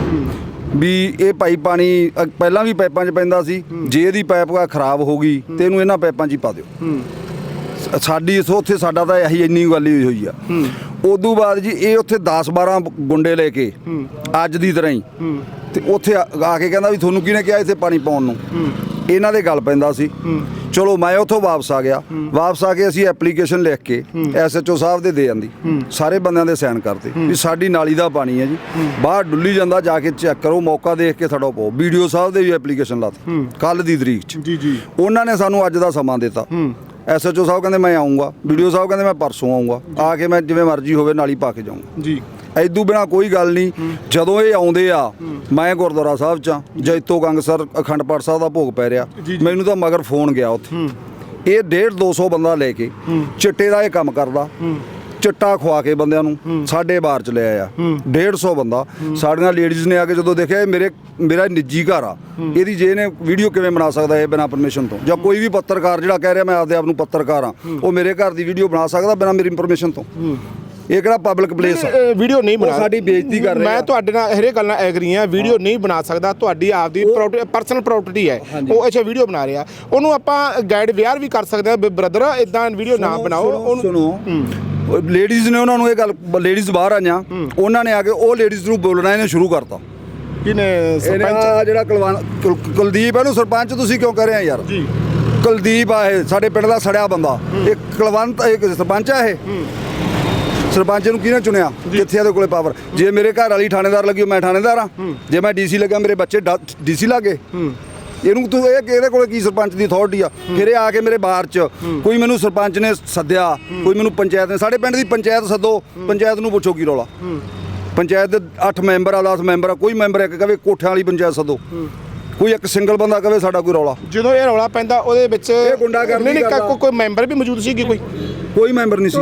ਵੀ ਇਹ ਭਾਈ ਪਾਣੀ ਅ, ਪਹਿਲਾਂ ਵੀ ਪਾਈਪਾਂ 'ਚ ਪੈਂਦਾ ਸੀ ਜੇ ਇਹਦੀ ਪਾਈਪ ਖਰਾਬ ਹੋ ਗਈ ਤੇ ਇਹਨੂੰ ਇਹਨਾਂ ਪਾਈਪਾਂ 'ਚ ਹੀ ਪਾ ਦਿਓ। ਸ- ਸਾਡੀ ਇਸ ਉੱਥੇ ਸਾਡਾ ਤਾਂ ਇਹੀ ਇੰਨੀ ਗੱਲ ਹੀ ਹੋਈ ਆ। ਉਦੋਂ ਬਾਅਦ ਜੀ ਇਹ ਉੱਥੇ 10 12 ਗੁੰਡੇ ਲੈ ਕੇ ਅੱਜ ਦੀ ਤਰ੍ਹਾਂ ਹੀ ਤੇ ਉੱਥੇ ਆ ਆ ਕੇ ਕਹਿੰਦਾ ਵੀ ਤੁਹਾਨੂੰ ਕਿਹਨੇ ਕਿਹਾ ਇੱਥੇ ਪਾਣੀ ਪਾਉਣ ਨੂੰ? ਇਹਨਾਂ ਦੇ ਗੱਲ ਪੈਂਦਾ ਸੀ। ਚਲੋ ਮੈਂ ਉੱਥੋਂ ਵਾਪਸ ਆ ਗਿਆ। ਵਾਪਸ ਆ ਕੇ ਅਸੀਂ ਐਪਲੀਕੇਸ਼ਨ ਲਿਖ ਕੇ ਐਸਐਚਓ ਸਾਹਿਬ ਦੇ ਦੇ ਜਾਂਦੀ ਸਾਰੇ ਬੰਦਿਆਂ ਦੇ ਸਾਈਨ ਕਰਤੇ। ਵੀ ਸਾਡੀ ਨਾਲੀ ਦਾ ਪਾਣੀ ਹੈ ਜੀ। ਬਾਹਰ ਡੁੱਲੀ ਜਾਂਦਾ ਜਾ ਕੇ ਚੈੱਕ ਕਰੋ ਮੌਕਾ ਦੇਖ ਕੇ ਸਾਡਾ ਪਾਓ। ਵੀਡੀਓ ਸਾਹਿਬ ਦੇ ਵੀ ਐਪਲੀਕੇਸ਼ਨ ਲਾਤੀ। ਕੱਲ ਦੀ ਤਰੀਕ 'ਚ। ਜੀ ਜੀ। ਉਹਨਾਂ ਨੇ ਸਾਨੂੰ ਅੱਜ ਦਾ ਸਮਾਂ ਦਿੱਤਾ। ਐਸਐਚਓ ਸਾਹਿਬ ਕਹਿੰਦੇ ਮੈਂ ਆਉਂਗਾ ਵੀਡੀਓ ਸਾਹਿਬ ਕਹਿੰਦੇ ਮੈਂ ਪਰਸੋਂ ਆਉਂਗਾ ਆ ਕੇ ਮੈਂ ਜਿਵੇਂ ਮਰਜ਼ੀ ਹੋਵੇ ਨਾਲੀ ਪਾ ਕੇ ਜਾਊਂਗਾ। ਜੀ। ਐਦੂ ਬਿਨਾ ਕੋਈ ਗੱਲ ਨਹੀਂ। ਜਦੋਂ ਇਹ ਆਉਂਦੇ ਆ ਮੈਂ ਗੁਰਦੁਆਰਾ ਸਾਹਿਬ ਚ ਜੈਤੋ ਗੰਗਸਰ ਅਖੰਡ ਪਾਠ ਸਾਹਿਬ ਦਾ ਭੋਗ ਪੈ ਰਿਹਾ। ਮੈਨੂੰ ਤਾਂ ਮਗਰ ਫੋਨ ਗਿਆ ਉੱਥੇ। ਇਹ 1.5 200 ਬੰਦਾ ਲੈ ਕੇ ਚਿੱਟੇ ਦਾ ਇਹ ਕੰਮ ਕਰਦਾ। ਚਿੱਟਾ ਖਵਾ ਕੇ ਬੰਦਿਆਂ ਨੂੰ ਸਾਡੇ ਬਾਰ ਚ ਲੈ ਆਇਆ। 150 ਬੰਦਾ। ਸਾਡੀਆਂ ਲੇਡੀਜ਼ ਨੇ ਆ ਕੇ ਜਦੋਂ ਦੇਖਿਆ ਮੇਰੇ ਮੇਰਾ ਨਿੱਜੀ ਘਰ ਆ। ਇਹਦੀ ਜੇ ਇਹਨੇ ਵੀਡੀਓ ਕਿਵੇਂ ਬਣਾ ਸਕਦਾ ਇਹ ਬਿਨਾ ਪਰਮਿਸ਼ਨ ਤੋਂ? ਜਾਂ ਕੋਈ ਵੀ ਪੱਤਰਕਾਰ ਜਿਹੜਾ ਕਹਿ ਰਿਹਾ ਮੈਂ ਆਪਦੇ ਆਪ ਨੂੰ ਪੱਤਰਕਾਰ ਆ। ਉਹ ਮੇਰੇ ਘਰ ਦੀ ਵੀਡੀਓ ਬਣਾ ਸਕਦਾ ਬਿਨਾ ਮੇਰੀ ਪਰਮਿਸ਼ਨ ਤੋਂ? ਇਹ ਕਿਹੜਾ ਪਬਲਿਕ ਪਲੇਸ ਆ? ਵੀਡੀਓ ਨਹੀਂ ਉਹ ਬਣਾ ਸਾਡੀ ਬੇਇੱਜ਼ਤੀ ਕਰ ਰਹੇ ਮੈਂ। ਤੁਹਾਡੇ ਨਾਲ ਹਰੇਕ ਗੱਲ ਨਾਲ ਐਗਰੀ ਆ ਵੀਡੀਓ ਨਹੀਂ ਬਣਾ ਸਕਦਾ ਤੁਹਾਡੀ ਆਪਦੀ ਪਰਸਨਲ ਪ੍ਰਾਪਰਟੀ ਹੈ। ਉਹ ਅੱਛਾ ਵੀਡੀਓ ਬਣਾ ਰਿਹਾ। ਉਹਨੂੰ ਆਪਾਂ ਗਾਈਡ ਵਿਆਰ ਵੀ ਕਰ ਸਕਦੇ ਆ ਬ੍ਰਦਰ ਇਦਾਂ ਵੀਡੀਓ ਨਾ ਬਣਾਓ। ਉਹਨੂੰ ਸੁਣੋ। ਲੇਡੀਜ਼ ਨੇ ਉਹਨਾਂ ਨੂੰ ਇਹ ਗੱਲ ਲੇਡੀਜ਼ ਬਾਹਰ ਆਈਆਂ। ਉਹਨਾਂ ਨੇ ਆ ਕੇ ਉਹ ਲੇਡੀਜ਼ ਨੂੰ ਬੋਲਣਾ ਇਹਨੇ ਸ਼ੁਰੂ ਕਰਤਾ। ਕਿਨੇ ਇਹਨੇ ਆਹ ਜਿਹੜਾ ਕੁਲਵਾਨ ਕੁਲ- ਕੁਲਦੀਪ ਇਹਨੂੰ ਸਰਪੰਚ ਤੁਸੀਂ ਕਿਉਂ ਕਰ ਰਹੇ ਆ ਯਾਰ? ਜੀ। ਕੁਲਦੀਪ ਆ ਇਹ ਸਾਡੇ ਪਿੰਡ ਦਾ ਸੜਿਆ ਬੰਦਾ। ਇਹ ਕੁਲਵੰਤ ਇਹ ਸਰਪੰਚ ਆ ਇਹ। ਸਰਪੰਚ ਨੂੰ ਕਿਹਨੇ ਚੁਣਿਆ? ਕਿੱਥੇ ਆ ਦੇ ਕੋਲੇ ਪਾਵਰ ਜੇ ਮੇਰੇ ਘਰ ਵਾਲੀ ਥਾਣੇਦਾਰ ਲੱਗੀ ਮੈਂ ਥਾਣੇਦਾਰ ਆ ਜੇ ਮੈਂ ਡੀਸੀ ਲੱਗਾ ਮੇਰੇ ਬੱਚੇ ਡੀਸੀ ਲੱਗੇ। ਇਹਨੂੰ ਤੂੰ ਇਹ ਕਿਹਦੇ ਕੋਲੇ ਕੀ ਸਰਪੰਚ ਦੀ ਅਥਾਰਟੀ ਆ? ਫਿਰ ਇਹ ਆ ਕੇ ਮੇਰੇ ਬਾਹਰ ਚ ਕੋਈ ਮੈਨੂੰ ਸਰਪੰਚ ਨੇ ਸੱਦਿਆ ਕੋਈ ਮੈਨੂੰ ਪੰਚਾਇਤ ਨੇ ਸਾਡੇ ਪਿੰਡ ਦੀ ਪੰਚਾਇਤ ਸੱਦੋ ਪੰਚਾਇਤ ਨੂੰ ਪੁੱਛੋ ਕੀ ਰੌਲਾ। ਪੰਚਾਇਤ ਦੇ 8 ਮੈਂਬਰ ਆ 10 ਮੈਂਬਰ ਆ ਕੋਈ ਮੈਂਬਰ ਇੱਕ ਕਵੇ ਕੋਠਿਆਂ ਵਾਲੀ ਪੰਚਾਇਤ ਸੱਦੋ। ਕੋਈ ਇੱਕ ਸਿੰਗਲ ਬੰਦਾ ਕਵੇ ਸਾਡਾ ਕੋਈ ਰੌਲਾ। ਜਦੋਂ ਇਹ ਰੌਲਾ ਪੈਂਦਾ ਉਹਦੇ ਵਿੱਚ ਇਹ ਗੁੰਡਾਗਰਦੀ ਨਹੀਂ ਕੋਈ ਮੈਂਬਰ ਵੀ ਮੌਜੂਦ ਸੀਗੀ ਕੋਈ? ਕੋਈ ਮੈਂਬਰ ਨਹੀਂ ਸੀ।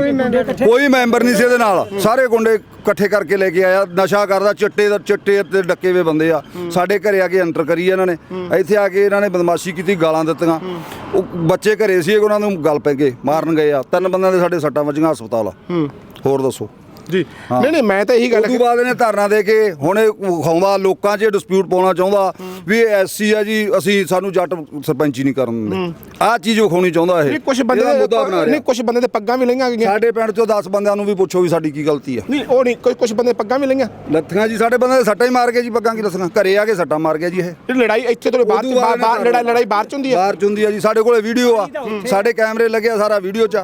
ਕੋਈ ਮੈਂਬਰ ਨਹੀਂ। ਸੀ ਇਹਦੇ ਨਾਲ। ਸਾਰੇ ਗੁੰਡੇ ਇਕੱਠੇ ਕਰਕੇ ਲੈ ਕੇ ਆਇਆ। ਨਸ਼ਾ ਕਰਦਾ ਚਿੱਟੇ ਦਾ ਚਿੱਟੇ ਤੇ ਡੱਕੇ ਵੇ ਬੰਦੇ ਆ। ਸਾਡੇ ਘਰੇ ਆ ਕੇ ਐਂਟਰ ਕਰੀ ਇਹਨਾਂ ਨੇ। ਇੱਥੇ ਆ ਕੇ ਇਹਨਾਂ ਨੇ ਬਦਮਾਸ਼ੀ ਕੀਤੀ ਗਾਲਾਂ ਦਿੱਤੀਆਂ। ਉਹ ਬੱਚੇ ਘਰੇ ਸੀ ਉਹਨਾਂ ਨੂੰ ਗੱਲ ਪੈ ਗਏ ਮਾਰਨ ਗਏ ਆ। ਤਿੰਨ ਬੰਦਿਆਂ ਦੇ ਸਾਡੇ ਸੱਟਾਂ ਵੱਜੀਆਂ ਹਸਪਤਾਲ। ਹੋਰ ਦੱਸੋ। ਜੀ। ਨਹੀਂ ਨਹੀਂ ਮੈਂ ਤਾਂ ਇਹੀ ਗੱਲ ਉਦੋਂ ਬਾਅਦ ਇਹਨੇ ਧਰਨਾ ਦੇ ਕੇ ਹੁਣ ਇਹ ਵਿਖਾਉਂਦਾ ਲੋਕਾਂ 'ਚ ਡਿਸਪਿਊਟ ਪਾਉਣਾ ਚਾਹੁੰਦਾ ਵੀ ਇਹ ਐਸਸੀ ਆ ਜੀ ਅਸੀਂ ਸਾਨੂੰ ਜੱਟ ਸਰਪੰਚੀ ਨਹੀਂ ਕਰਨ ਦਿੰਦੇ। ਆਹ ਚੀਜ਼ ਵਿਖਾਉਣੀ ਚਾਹੁੰਦਾ ਇਹ। ਨਹੀਂ ਕੁਝ ਬੰਦੇ ਮੁੱਦਾ ਬਣਾ ਦੇ ਰਿਹਾ ਨਹੀਂ ਕੁਝ ਬੰਦੇ ਦੇ ਪੱਗਾਂ ਵੀ ਲਈਆਂ ਗਈਆਂ। ਸਾਡੇ ਪਿੰਡ ਚੋਂ 10 ਬੰਦਿਆਂ ਨੂੰ ਵੀ ਪੁੱਛੋ ਵੀ ਸਾਡੀ ਕੀ ਗਲਤੀ ਆ। ਨਹੀਂ ਉਹ ਨਹੀਂ ਕੋਈ ਕੁਝ ਬੰਦੇ ਪੱਗਾਂ ਵੀ ਲਈਆਂ। ਲੱਥੀਆਂ ਜੀ ਸਾਡੇ ਬੰਦੇ ਦੇ ਸੱਟਾਂ ਹੀ ਮਾਰ ਕੇ ਜੀ ਪੱਗਾਂ ਕੀ ਦੱਸਣਾ ਘਰੇ ਆ ਕੇ ਸੱਟਾਂ ਮਾਰ ਗਿਆ ਜੀ ਇਹ। ਲੜਾਈ ਇੱਥੇ ਤੋਂ ਬਾਅਦ ਬਾਹਰ- ਲੜਾਈ ਲੜਾਈ ਬਾਹਰ ਚ ਹੁੰਦੀ ਹੈ ਬਾਹਰ ਚ ਹੁੰਦੀ ਆ ਜੀ ਸਾਡੇ ਕੋਲੇ ਵੀਡੀਓ ਆ। ਸਾਡੇ ਕੈਮਰੇ ਲੱਗਿਆ ਸਾਰਾ ਵੀਡੀਓ ਚ।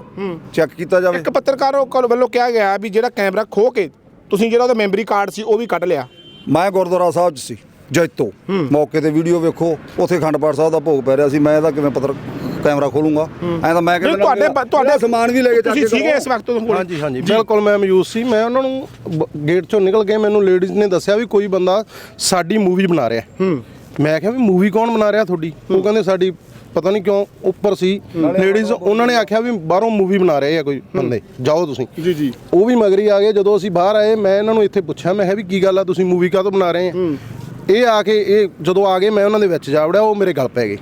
ਚੈੱਕ ਕੀਤਾ ਜਾਵੇ। ਇੱਕ ਪੱਤਰਕਾਰ ਕੋਲ ਵੱਲੋਂ ਕਿਹਾ ਗਿਆ ਵੀ ਜਿਹੜਾ ਕੈਮਰਾ ਖੋ ਕੇ ਤੁਸੀਂ ਜਿਹੜਾ ਉਹਦਾ ਮੈਮਰੀ ਕਾਰਡ ਸੀ ਉਹ ਵੀ ਕੱਢ ਲਿਆ? ਮੈਂ ਗੁਰਦੁਆਰਾ ਸਾਹਿਬ ਚ ਸੀ ਜੈਤੋ। ਮੌਕੇ ਤੇ ਵੀਡੀਓ ਵੇਖੋ ਉੱਥੇ ਖੰਡ ਪਾਠ ਸਾਹਿਬ ਦਾ ਭੋਗ ਪੈ ਰਿਹਾ ਸੀ ਮੈਂ ਇਹਦਾ ਕਿਵੇਂ ਪੱਤਰ ਕੈਮਰਾ ਖੋਲੂੰਗਾ? ਐਂ ਤਾਂ ਮੈਂ ਕਹਿੰਦਾ ਤੁਹਾਡੇ ਤੁਹਾਡੇ ਸਮਾਨ ਵੀ ਲੈ ਕੇ ਚੱਕ ਤੁਸੀਂ ਸੀਗੇ ਇਸ ਵਕਤ ਤੋਂ ਹਾਂਜੀ ਹਾਂਜੀ ਬਿਲਕੁਲ ਮੈਂ ਮੌਜੂਦ ਸੀ ਮੈਂ ਉਹਨਾਂ ਨੂੰ ਗੇਟ ਚੋਂ ਨਿਕਲ ਕੇ ਮੈਨੂੰ ਲੇਡੀਜ਼ ਨੇ ਦੱਸਿਆ ਵੀ ਕੋਈ ਬੰਦਾ ਸਾਡੀ ਮੂਵੀ ਬਣਾ ਰਿਹਾ। ਹੂੰ। ਮੈਂ ਕਿਹਾ ਵੀ ਮੂਵੀ ਕੌਣ ਬਣਾ ਰਿਹਾ ਤੁਹਾਡੀ? ਉਹ ਕਹਿੰਦੇ ਸਾਡੀ ਪਤਾ ਨਹੀਂ ਕਿਉਂ ਉੱਪਰ ਸੀ ਲੇਡੀਜ਼ ਉਹਨਾਂ ਨੇ ਆਖਿਆ ਵੀ ਬਾਹਰੋਂ ਮੂਵੀ ਬਣਾ ਰਹੇ ਆ ਕੋਈ ਬੰਦੇ ਜਾਓ ਤੁਸੀਂ। ਜੀ ਜੀ। ਉਹ ਵੀ ਮਗਰੀ ਆ ਗਏ ਜਦੋਂ ਅਸੀਂ ਬਾਹਰ ਆਏ ਮੈਂ ਇਹਨਾਂ ਨੂੰ ਇੱਥੇ ਪੁੱਛਿਆ ਮੈਂ ਕਿਹਾ ਵੀ ਕੀ ਗੱਲ ਆ ਤੁਸੀਂ ਮੂਵੀ ਕਾਹਤੋਂ ਬਣਾ ਰਹੇ ਆ? ਇਹ ਆ ਕੇ ਇਹ ਜਦੋਂ ਆ ਗਏ ਮੈਂ ਉਹਨਾਂ ਦੇ ਵਿੱਚ ਜਾ ਵੜਿਆ ਉਹ ਮੇਰੇ ਗਲ ਪੈ ਗਏ।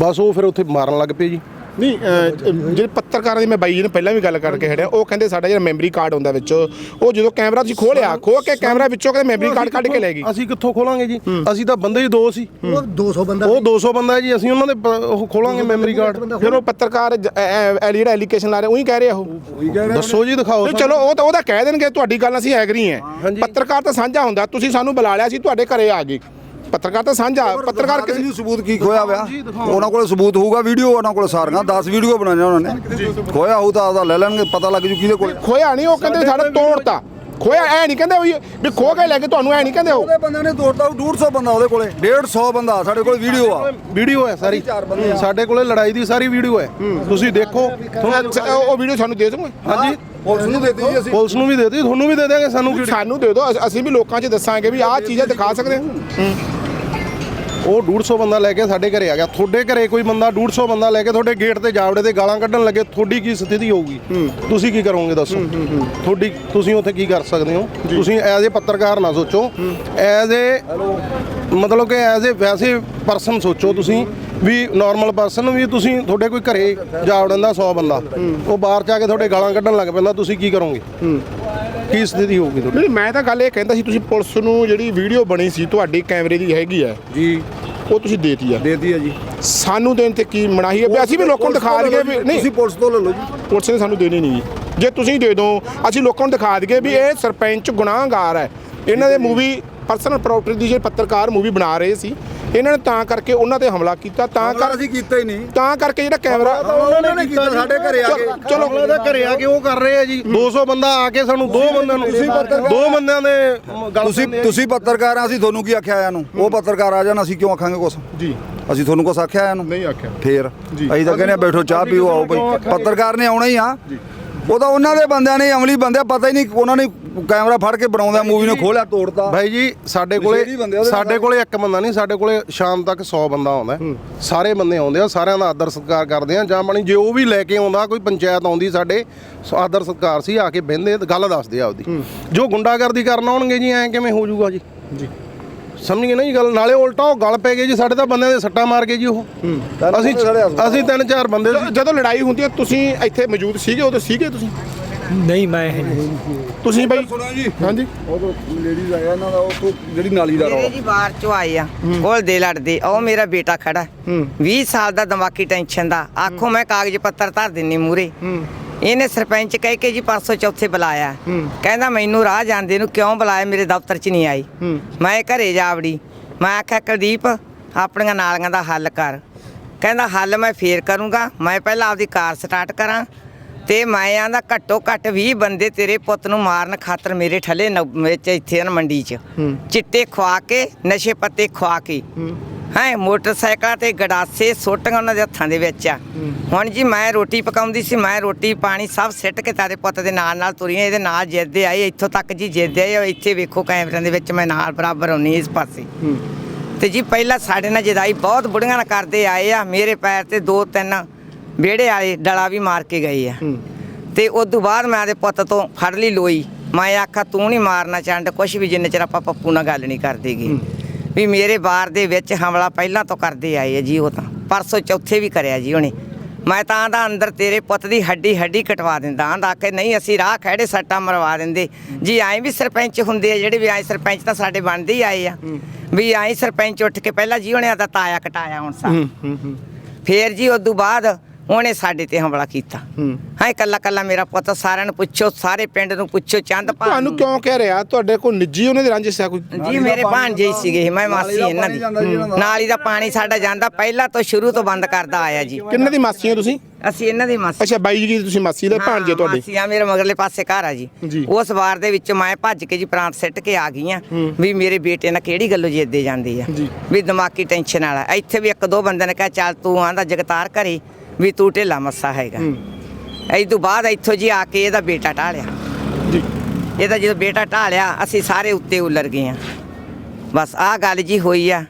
ਬਸ ਉਹ ਫਿਰ ਉੱਥੇ ਮਾਰਨ ਲੱਗ ਪਏ ਜੀ। ਨਹੀਂ ਅਹ, ਜਿਹੜੇ ਪੱਤਰਕਾਰਾਂ ਦੀ ਮੈਂ ਬਾਈ ਜੀ ਨੇ ਪਹਿਲਾਂ ਵੀ ਗੱਲ ਕਰਕੇ ਹਟਿਆ ਉਹ ਕਹਿੰਦੇ ਸਾਡਾ ਜਿਹੜਾ ਮੈਮਰੀ ਕਾਰਡ ਹੁੰਦਾ ਵਿੱਚ ਉਹ ਜਦੋਂ ਕੈਮਰਾ ਤੁਸੀਂ ਖੋਲਿਆ ਖੋ ਕੇ ਕੈਮਰਾ ਵਿੱਚੋਂ ਕਹਿੰਦੇ ਮੈਮਰੀ ਕਾਰਡ ਕੱਢ ਕੇ ਲੈ ਗਈ। ਅਸੀਂ ਕਿੱਥੋਂ ਖੋਲਾਂਗੇ ਜੀ? ਅਸੀਂ ਤਾਂ ਬੰਦੇ ਹੀ ਦੋ ਸੀ। ਉਹ 200 ਬੰਦਾ ਉਹ 200 ਬੰਦਾ ਹੈ ਜੀ ਅਸੀਂ ਉਹਨਾਂ ਦੇ ਪ- ਉਹ ਖੋਲਾਂਗੇ ਮੈਮਰੀ ਕਾਰਡ ਫਿਰ ਉਹ ਪੱਤਰਕਾਰ ਜ- ਐ- ਜਿਹੜਾ ਐਲੀਗੇਸ਼ਨ ਲਾ ਰਹੇ ਉਹੀ ਕਹਿ ਰਹੇ ਉਹ। ਦੱਸੋ ਜੀ ਦਿਖਾਓ ਨਹੀਂ, ਚਲੋ ਉਹ ਤਾਂ ਉਹਦਾ ਕਹਿ ਦੇਣਗੇ ਤੁਹਾਡੀ ਗੱਲ ਅਸੀਂ ਐਗਰੀ ਹਾਂ ਪੱਤਰਕਾਰ ਤਾਂ ਸਾਂਝਾ ਹੁੰਦਾ ਤੁਸੀਂ ਸਾਨੂੰ ਬੁਲਾ ਲਿਆ ਸੀ ਤੁਹਾਡੇ ਘਰੇ ਆ ਗਏ। ਪੱਤਰਕਾਰ ਤਾਂ ਸਾਂਝਾ ਪੱਤਰਕਾਰ ਕਿਸੇ ਨੂੰ ਸਬੂਤ ਕੀ ਖੋਇਆ ਹੋਇਆ। ਉਹਨਾਂ ਕੋਲ ਸਬੂਤ ਹੋਊਗਾ ਵੀਡੀਓ ਉਹਨਾਂ ਕੋਲ ਸਾਰੀਆਂ 10 ਵੀਡੀਓ ਬਣਾਈਆਂ ਉਹਨਾਂ ਨੇ। ਖੋਇਆ ਹੋਊ ਤਾਂ ਉਹਦਾ ਲੈ ਲੈਣਗੇ ਪਤਾ ਲੱਗ ਜੂ ਕਿਹਦੇ ਕੋਲ। ਖੋਇਆ ਨਹੀਂ ਉਹ ਕਹਿੰਦੇ ਸਾਡਾ ਤੋੜਤਾ। ਖੋਇਆ ਐ ਨਹੀਂ ਕਹਿੰਦੇ ਵੀ ਵੀ ਖੋ ਕੇ ਲੈ ਕੇ ਤੁਹਾਨੂੰ ਐ ਨਹੀਂ ਕਹਿੰਦੇ ਉਹ ਉਹਦੇ ਬੰਦੇ ਨੇ ਤੋੜਤਾ 150 ਬੰਦਾ ਉਹਦੇ ਕੋਲੇ। 150 ਬੰਦਾ ਸਾਡੇ ਕੋਲ ਵੀਡੀਓ ਆ। ਵੀਡੀਓ ਹੈ ਸਾਰੀ। ਸਾਡੇ ਕੋਲੇ ਲੜਾਈ ਦੀ ਸਾਰੀ ਵੀਡੀਓ ਹੈ। ਤੁਸੀਂ ਦੇਖੋ ਉਹ ਵੀਡੀਓ ਸਾਨੂੰ ਦੇ ਦੋਗੇ ਹਾਂਜੀ। ਪੁਲਿਸ ਨੂੰ ਦੇਤੀ ਜੀ ਅਸੀਂ। ਪੁਲਿਸ ਨੂੰ ਵੀ ਦੇ ਦਿੱਤੀ ਤੁਹਾਨੂੰ ਵੀ ਦੇ ਦੇਵਾਂਗੇ ਸਾਨੂੰ। ਸਾਨੂੰ ਦੇ ਦਿਓ ਅਸ- ਅਸੀਂ ਵੀ ਲੋਕਾਂ 'ਚ ਦੱਸਾਂਗੇ ਵੀ ਆਹ ਚੀਜ਼ਾਂ ਦਿਖਾ ਸਕਦੇ ਹਾਂ। ਉਹ 150 ਬੰਦਾ ਲੈ ਕੇ ਸਾਡੇ ਘਰੇ ਆ ਗਿਆ। ਤੁਹਾਡੇ ਘਰੇ ਕੋਈ ਬੰਦਾ 150 ਬੰਦਾ ਲੈ ਕੇ ਤੁਹਾਡੇ ਗੇਟ ਤੇ ਜਾਵੜੇ ਤੇ ਗਾਲਾਂ ਕੱਢਣ ਲੱਗੇ ਤੁਹਾਡੀ ਕੀ ਸਥਿਤੀ ਹੋਊਗੀ? ਤੁਸੀਂ ਕੀ ਕਰੋਗੇ ਦੱਸੋ? ਤੁਹਾਡੀ ਤੁਸੀਂ ਉੱਥੇ ਕੀ ਕਰ ਸਕਦੇ ਹੋ? ਤੁਸੀਂ ਐਜ਼ ਏ ਪੱਤਰਕਾਰ ਨਾ ਸੋਚੋ। ਐਜ਼ ਏ ਮਤਲਬ ਕਿ ਐਜ਼ ਏ ਵੈਸੇ ਪਰਸਨ ਸੋਚੋ ਤੁਸੀਂ ਵੀ ਨਾਰਮਲ ਪਰਸਨ ਵੀ ਤੁਸੀਂ ਤੁਹਾਡੇ ਕੋਈ ਘਰੇ ਜਾ ਵੜਨ ਦਾ 100 ਬੰਦਾ। ਉਹ ਬਾਹਰ ਜਾ ਕੇ ਤੁਹਾਡੇ ਗਾਲਾਂ ਕੱਢਣ ਲੱਗ ਪੈਂਦਾ ਤੁਸੀਂ ਕੀ ਕਰੋਗੇ? ਕੀ ਸਥਿਤੀ ਹੋਊਗੀ ਤੁਹਾਡੀ? ਨਹੀਂ ਮੈਂ ਤਾਂ ਗੱਲ ਇਹ ਕਹਿੰਦਾ ਸੀ ਤੁਸੀਂ ਪੁਲਿਸ ਨੂੰ ਜਿਹੜੀ ਵੀਡੀਓ ਬਣੀ ਸੀ ਤੁਹਾਡੀ ਕੈਮਰੇ ਦੀ ਹੈਗੀ ਹੈ ਜੀ। ਉਹ ਤੁਸੀਂ ਦੇਤੀ ਆ। ਦੇਤੀ ਆ ਜੀ। ਸਾਨੂੰ ਦੇਣ ਤੇ ਕੀ ਮਨਾਹੀ ਹੈ ਵੀ ਅਸੀਂ ਵੀ ਲੋਕਾਂ ਨੂੰ ਦਿਖਾ ਦਈਏ ਵੀ ਨਹੀਂ। ਤੁਸੀਂ ਪੁਲਿਸ ਤੋਂ ਲੈ ਲਓ ਜੀ। ਪੁਲਿਸ ਨੇ ਸਾਨੂੰ ਦੇਣੀ ਨਹੀਂ ਜੀ। ਜੇ ਤੁਸੀਂ ਦੇ ਦਿਓ ਅਸੀਂ ਲੋਕਾਂ ਨੂੰ ਦਿਖਾ ਦਈਏ ਵੀ ਇਹ ਸਰਪੰਚ ਗੁਨਾਹਗਾਰ ਹੈ। ਇਹਨਾਂ ਦੇ ਮੂਵੀ ਪਰਸਨਲ ਪ੍ਰਾਪਰਟੀ ਦੀ ਜਿਹੜੇ ਪੱਤਰਕਾਰ ਮੂਵੀ ਬਣਾ ਰਹੇ ਸੀ ਇਹਨਾਂ ਨੇ ਤਾਂ ਕਰਕੇ ਉਹਨਾਂ ਤੇ ਹਮਲਾ ਕੀਤਾ ਤਾਂ ਕਰ ਅਸੀਂ ਕੀਤਾ ਹੀ ਨਹੀਂ। ਤਾਂ ਕਰਕੇ ਜਿਹੜਾ ਕੈਮਰਾ ਉਹਨਾਂ ਨੇ ਕੀਤਾ ਸਾਡੇ ਘਰੇ ਆ ਕੇ। ਚਲੋ। ਉਹਦੇ ਘਰੇ ਆ ਕੇ ਉਹ ਕਰ ਰਹੇ ਆ ਜੀ। 200 ਬੰਦਾ ਆ ਕੇ ਸਾਨੂੰ ਦੋ ਬੰਦਿਆਂ ਨੂੰ ਦੋ ਬੰਦਿਆਂ ਦੇ ਗੱਲ ਤੁਸੀਂ ਤੁਸੀਂ ਪੱਤਰਕਾਰ ਆ ਅਸੀਂ ਤੁਹਾਨੂੰ ਕੀ ਆਖਿਆ ਆਇਆਂ ਨੂੰ ਉਹ ਪੱਤਰਕਾਰ ਆ ਜਾਣ ਅਸੀਂ ਕਿਉਂ ਆਖਾਂਗੇ ਕੁਛ? ਜੀ। ਅਸੀਂ ਤੁਹਾਨੂੰ ਕੁਛ ਆਖਿਆ ਆਇਆਂ ਨੂੰ ਨਹੀਂ ਆਖਿਆ। ਫੇਰ। ਜੀ। ਅਸੀਂ ਤਾਂ ਕਹਿੰਦੇ ਆ ਬੈਠੋ ਚਾਹ ਪੀਓ ਆਓ ਬਈ। ਪੱਤਰਕਾਰ ਨੇ ਆਉਣਾ ਹੀ ਆ। ਉਹ ਤਾਂ ਉਹਨਾਂ ਦੇ ਬੰਦਿਆਂ ਨੇ ਅਮਲੀ ਬੰਦੇ ਪਤਾ ਹੀ ਨਹੀਂ ਉਹਨਾਂ ਨੇ ਕੈਮਰਾ ਫੜ ਕੇ ਬਣਾਉਂਦਾ ਮੂਵੀ ਨੂੰ ਖੋਲਿਆ ਤੋੜਤਾ। ਭਾਈ ਜੀ ਸਾਡੇ ਨਸ਼ੇੜੀ ਬੰਦੇ ਕੋਲੇ ਉਹਦੇ ਸਾਡੇ ਕੋਲੇ ਇੱਕ ਬੰਦਾ ਨਹੀਂ ਸਾਡੇ ਕੋਲੇ ਸ਼ਾਮ ਤੱਕ 100 ਬੰਦਾ ਆਉਂਦਾ ਹੈ। ਸਾਰੇ ਬੰਦੇ ਆਉਂਦੇ ਆ ਸਾਰਿਆਂ ਦਾ ਆਦਰ ਸਤਿਕਾਰ ਕਰਦੇ ਆ ਜਾਂ ਬਣੀ ਜੇ ਉਹ ਵੀ ਲੈ ਕੇ ਆਉਂਦਾ ਕੋਈ ਪੰਚਾਇਤ ਆਉਂਦੀ ਸਾਡੇ ਸ- ਆਦਰ ਸਤਿਕਾਰ ਸੀ ਆ ਕੇ ਬਹਿੰਦੇ ਤੇ ਗੱਲ ਦੱਸਦੇ ਆ ਆਪਦੀ। ਜੋ ਗੁੰਡਾਗਰਦੀ ਕਰਨ ਆਉਣਗੇ ਜੀ ਐ ਕਿਵੇਂ ਹੋ ਜਾਊਗਾ ਜੀ? ਜੀ। ਸਮਝ ਗਏ ਨਾ ਜੀ ਗੱਲ ਨਾਲੇ ਉਲਟਾ ਉਹ ਗੱਲ ਪੈ ਗਏ ਜੀ ਸਾਡੇ ਤਾਂ ਬੰਦਿਆਂ ਦੇ ਸੱਟਾਂ ਮਾਰ ਗਏ ਜੀ ਉਹ। ਅਸੀਂ ਅਸੀਂ ਤਿੰਨ ਚਾਰ ਬੰਦੇ ਸੀ। ਜਦੋਂ ਲੜਾਈ ਹੁੰਦੀ ਹੈ ਤੁਸੀਂ ਇੱਥੇ ਮੌਜੂਦ ਸੀਗੇ ਉਦੋਂ ਸੀਗੇ ਤੁਸੀਂ? ਨਹੀਂ ਮੈਂ ਤੁਸੀਂ ਬਾਈ ਸੁਣੋ ਜੀ। ਹਾਂਜੀ। ਉਹ ਲੇਡੀਜ਼ ਆਇਆ ਇਹਨਾਂ ਦਾ ਉਹ ਤੋਂ ਜਿਹੜੀ ਨਾਲੀ ਦਾ ਮੇਰੇ ਰੌਲਾ ਜੀ ਬਾਹਰ ਚੋਂ ਆਏ ਆ ਘੁਲਦੇ ਲੜਦੇ ਉਹ ਮੇਰਾ ਬੇਟਾ ਖੜਾ। 20 ਸਾਲ ਦਾ ਦਿਮਾਗੀ ਟੈਨਸ਼ਨ ਦਾ ਆਖੋ ਮੈਂ ਕਾਗਜ਼ ਪੱਤਰ ਧਰ ਦਿੰਨੀ ਮੂਰੇ ਇਹਨੇ ਸਰਪੰਚ ਕਹਿ ਕੇ ਜੀ ਪਰਸੋਂ ਚੌਥੇ ਬੁਲਾਇਆ। ਕਹਿੰਦਾ ਮੈਨੂੰ ਰਾਹ ਜਾਂਦੇ ਨੂੰ ਕਿਉਂ ਬੁਲਾਇਆ? ਮੇਰੇ ਦਫ਼ਤਰ 'ਚ ਨਹੀਂ ਆਈ। ਮੈਂ ਘਰੇ ਜਾ ਵੜੀ। ਮੈਂ ਆਖਿਆ ਕੁਲਦੀਪ ਆਪਣੀਆਂ ਨਾਲੀਆਂ ਦਾ ਹੱਲ ਕਰ। ਕਹਿੰਦਾ ਹੱਲ ਮੈਂ ਫੇਰ ਕਰੂੰਗਾ। ਮੈਂ ਪਹਿਲਾਂ ਆਪਦੀ ਕਾਰ ਸਟਾਰਟ ਕਰਾਂ ਤੇ ਮੈਂ ਆਂਦਾ ਘੱਟੋ ਘੱਟ 20 ਬੰਦੇ ਤੇਰੇ ਪੁੱਤ ਨੂੰ ਮਾਰਨ ਖਾਤਰ ਮੇਰੇ ਠੱਲੇ ਵਿੱਚ ਇੱਥੇ ਹਨ ਮੰਡੀ 'ਚ। ਚਿੱਟੇ ਖਵਾ ਕੇ ਨਸ਼ੇ ਪੱਤੇ ਖਵਾ ਕੇ। ਹੈ ਮੋਟਰਸਾਈਕਲਾਂ ਤੇ ਗੜਾਸੇ ਸੁੱਟੀਆਂ ਉਹਨਾਂ ਦੇ ਹੱਥਾਂ ਦੇ ਵਿੱਚ ਆ। ਹੁਣ ਜੀ ਮੈਂ ਰੋਟੀ ਪਕਾਉਂਦੀ ਸੀ ਮੈਂ ਰੋਟੀ ਪਾਣੀ ਸਭ ਸਿੱਟ ਕੇ ਤਾਰੇ ਪੁੱਤ ਦੇ ਨਾਲ ਨਾਲ ਤੁਰੀਆਂ ਇਹਦੇ ਨਾਲ ਜਿੱਦੇ ਆਏ ਇੱਥੋਂ ਤੱਕ ਜੀ ਜਿੱਦੇ ਆਏ ਇੱਥੇ ਵੇਖੋ ਕੈਮਰਿਆਂ ਦੇ ਵਿੱਚ ਮੈਂ ਨਾਲ ਬਰਾਬਰ ਆਉਣੀ ਇਸ ਪਾਸੇ। ਤੇ ਜੀ ਪਹਿਲਾਂ ਸਾਡੇ ਨਾਲ ਜਦਾਈ ਬਹੁਤ ਬੁੜੀਆਂ ਨਾਲ ਕਰਦੇ ਆਏ ਆ ਮੇਰੇ ਪੈਰ ਤੇ ਦੋ ਤਿੰਨ ਵਿਹੜੇ ਵਾਲੇ ਡਲਾ ਵੀ ਮਾਰ ਕੇ ਗਏ ਆ। ਤੇ ਉਸ ਤੋਂ ਬਾਅਦ ਮੈਂ ਆਦੇ ਪੁੱਤ ਤੋਂ ਫੜ ਲਈ ਲੋਈ। ਮੈਂ ਆਖਾ ਤੂੰ ਨਹੀਂ ਮਾਰਨਾ ਚੰਡ ਕੁਛ ਵੀ ਜਿੰਨੇ ਚਿਰ ਆਪਾਂ ਪੱਪੂ ਨਾਲ ਗੱਲ ਨਹੀਂ ਕਰਦੇਗੇ ਵੀ ਮੇਰੇ ਬਾਰ ਦੇ ਵਿੱਚ ਹਮਲਾ ਪਹਿਲਾਂ ਤੋਂ ਕਰਦੇ ਆਏ ਆ ਜੀ ਉਹ ਤਾਂ। ਪਰਸੋਂ ਚੌਥੇ ਵੀ ਕਰਿਆ ਜੀ ਉਹਨੇ। ਮੈਂ ਤਾਂ ਆਂਦਾ ਅੰਦਰ ਤੇਰੇ ਪੁੱਤ ਦੀ ਹੱਡੀ ਹੱਡੀ ਕਟਵਾ ਦਿੰਦਾ। ਆਂਦਾ ਕਿ ਨਹੀਂ ਅਸੀਂ ਰਾਹ ਖੜੇ ਸੱਟਾਂ ਮਰਵਾ ਦਿੰਦੇ। ਜੀ ਐਂ ਵੀ ਸਰਪੰਚ ਹੁੰਦੇ ਆ ਜਿਹੜੇ ਵੀ ਐਂ ਸਰਪੰਚ ਤਾਂ ਸਾਡੇ ਬਣਦੇ ਹੀ ਆਏ ਆ। ਵੀ ਐਂ ਸਰਪੰਚ ਉੱਠ ਕੇ ਪਹਿਲਾਂ ਜੀ ਉਹਨੇ ਆਦਾ ਤਾਇਆ ਕਟਾਇਆ ਹੁਣ ਸਾ ਫੇਰ ਜੀ ਉਦੋਂ ਬਾਅਦ ਉਹਨੇ ਸਾਡੇ ਤੇ ਹਮਲਾ ਕੀਤਾ। ਹਾਂ। ਇਕੱਲਾ ਕੱਲਾ ਮੇਰਾ ਪੁੱਤ ਸਾਰਿਆਂ ਨੂੰ ਪੁੱਛੋ ਸਾਰੇ ਪਿੰਡ ਨੂੰ ਪੁੱਛੋ ਚੰਦ ਭਾਨ ਤੁਹਾਨੂੰ ਕਿਉਂ ਕਹਿ ਰਿਹਾ? ਤੁਹਾਡੇ ਕੋਲ ਨਿੱਜੀ ਉਹਨਾਂ ਦੀ ਰੰਜਿਸ਼ ਹੈ ਕੋਈ? ਜੀ ਮੇਰੇ ਭਾਣਜੇ ਹੀ ਸੀਗੇ ਮੈਂ ਮਾਸੀ ਇਹਨਾਂ ਦੀ। ਨਾਲੀ ਦਾ ਪਾਣੀ ਸਾਡਾ ਜਾਂਦਾ ਪਹਿਲਾਂ ਤੋਂ ਸ਼ੁਰੂ ਤੋਂ ਬੰਦ ਕਰਦਾ ਆਇਆ ਜੀ। ਕਿੰਨਾਂ ਦੀ ਮਾਸੀ ਹੋ ਤੁਸੀਂ? ਅਸੀਂ ਇਹਨਾਂ ਦੀ ਮਾਸੀ। ਅੱਛਾ ਬਾਈ ਜੀ ਤੁਸੀਂ ਮਾਸੀ ਦੇ ਭਾਣਜੇ ਤੁਹਾਡੇ? ਮਾਸੀ ਆ ਮੇਰੇ ਮਗਰਲੇ ਪਾਸੇ ਘਰ ਆ ਜੀ। ਜੀ। ਉਸ ਵਾਰ ਦੇ ਵਿੱਚ ਮੈਂ ਭੱਜ ਕੇ ਜੀ ਪ੍ਰਾਂਤ ਸਿੱਟ ਕੇ ਆ ਗਈ ਆ ਵੀ ਮੇਰੇ ਬੇਟੇ ਨਾਲ ਕਿਹੜੀ ਗੱਲੋਂ ਜਿੱਦੇ ਜਾਂਦੀ ਆ। ਵੀ ਦਿਮਾਗੀ ਟੈਨਸ਼ਨ ਵਾਲਾ। ਇੱਥੇ ਵੀ ਇੱਕ ਦੋ ਬੰਦੇ ਨੇ ਕਿਹਾ ਚੱਲ ਤੂੰ ਆਂਦਾ ਜਗਤਾਰ ਘਰੇ ਵੀ ਤੂੰ ਢਿੱਲਾ ਮੱਸਾ ਹੈਗਾ। ਇਹ ਤੋਂ ਬਾਅਦ ਇੱਥੋਂ ਜੀ ਆ ਕੇ ਇਹਦਾ ਬੇਟਾ ਢਾਲਿਆ। ਜੀ। ਇਹਦਾ ਜਦੋਂ ਬੇਟਾ ਢਾਲਿਆ ਅਸੀਂ ਸਾਰੇ ਉੱਤੇ ਉਲਰ ਗਏ ਆ। ਬਸ ਆਹ ਗੱਲ ਜੀ ਹੋਈ ਆ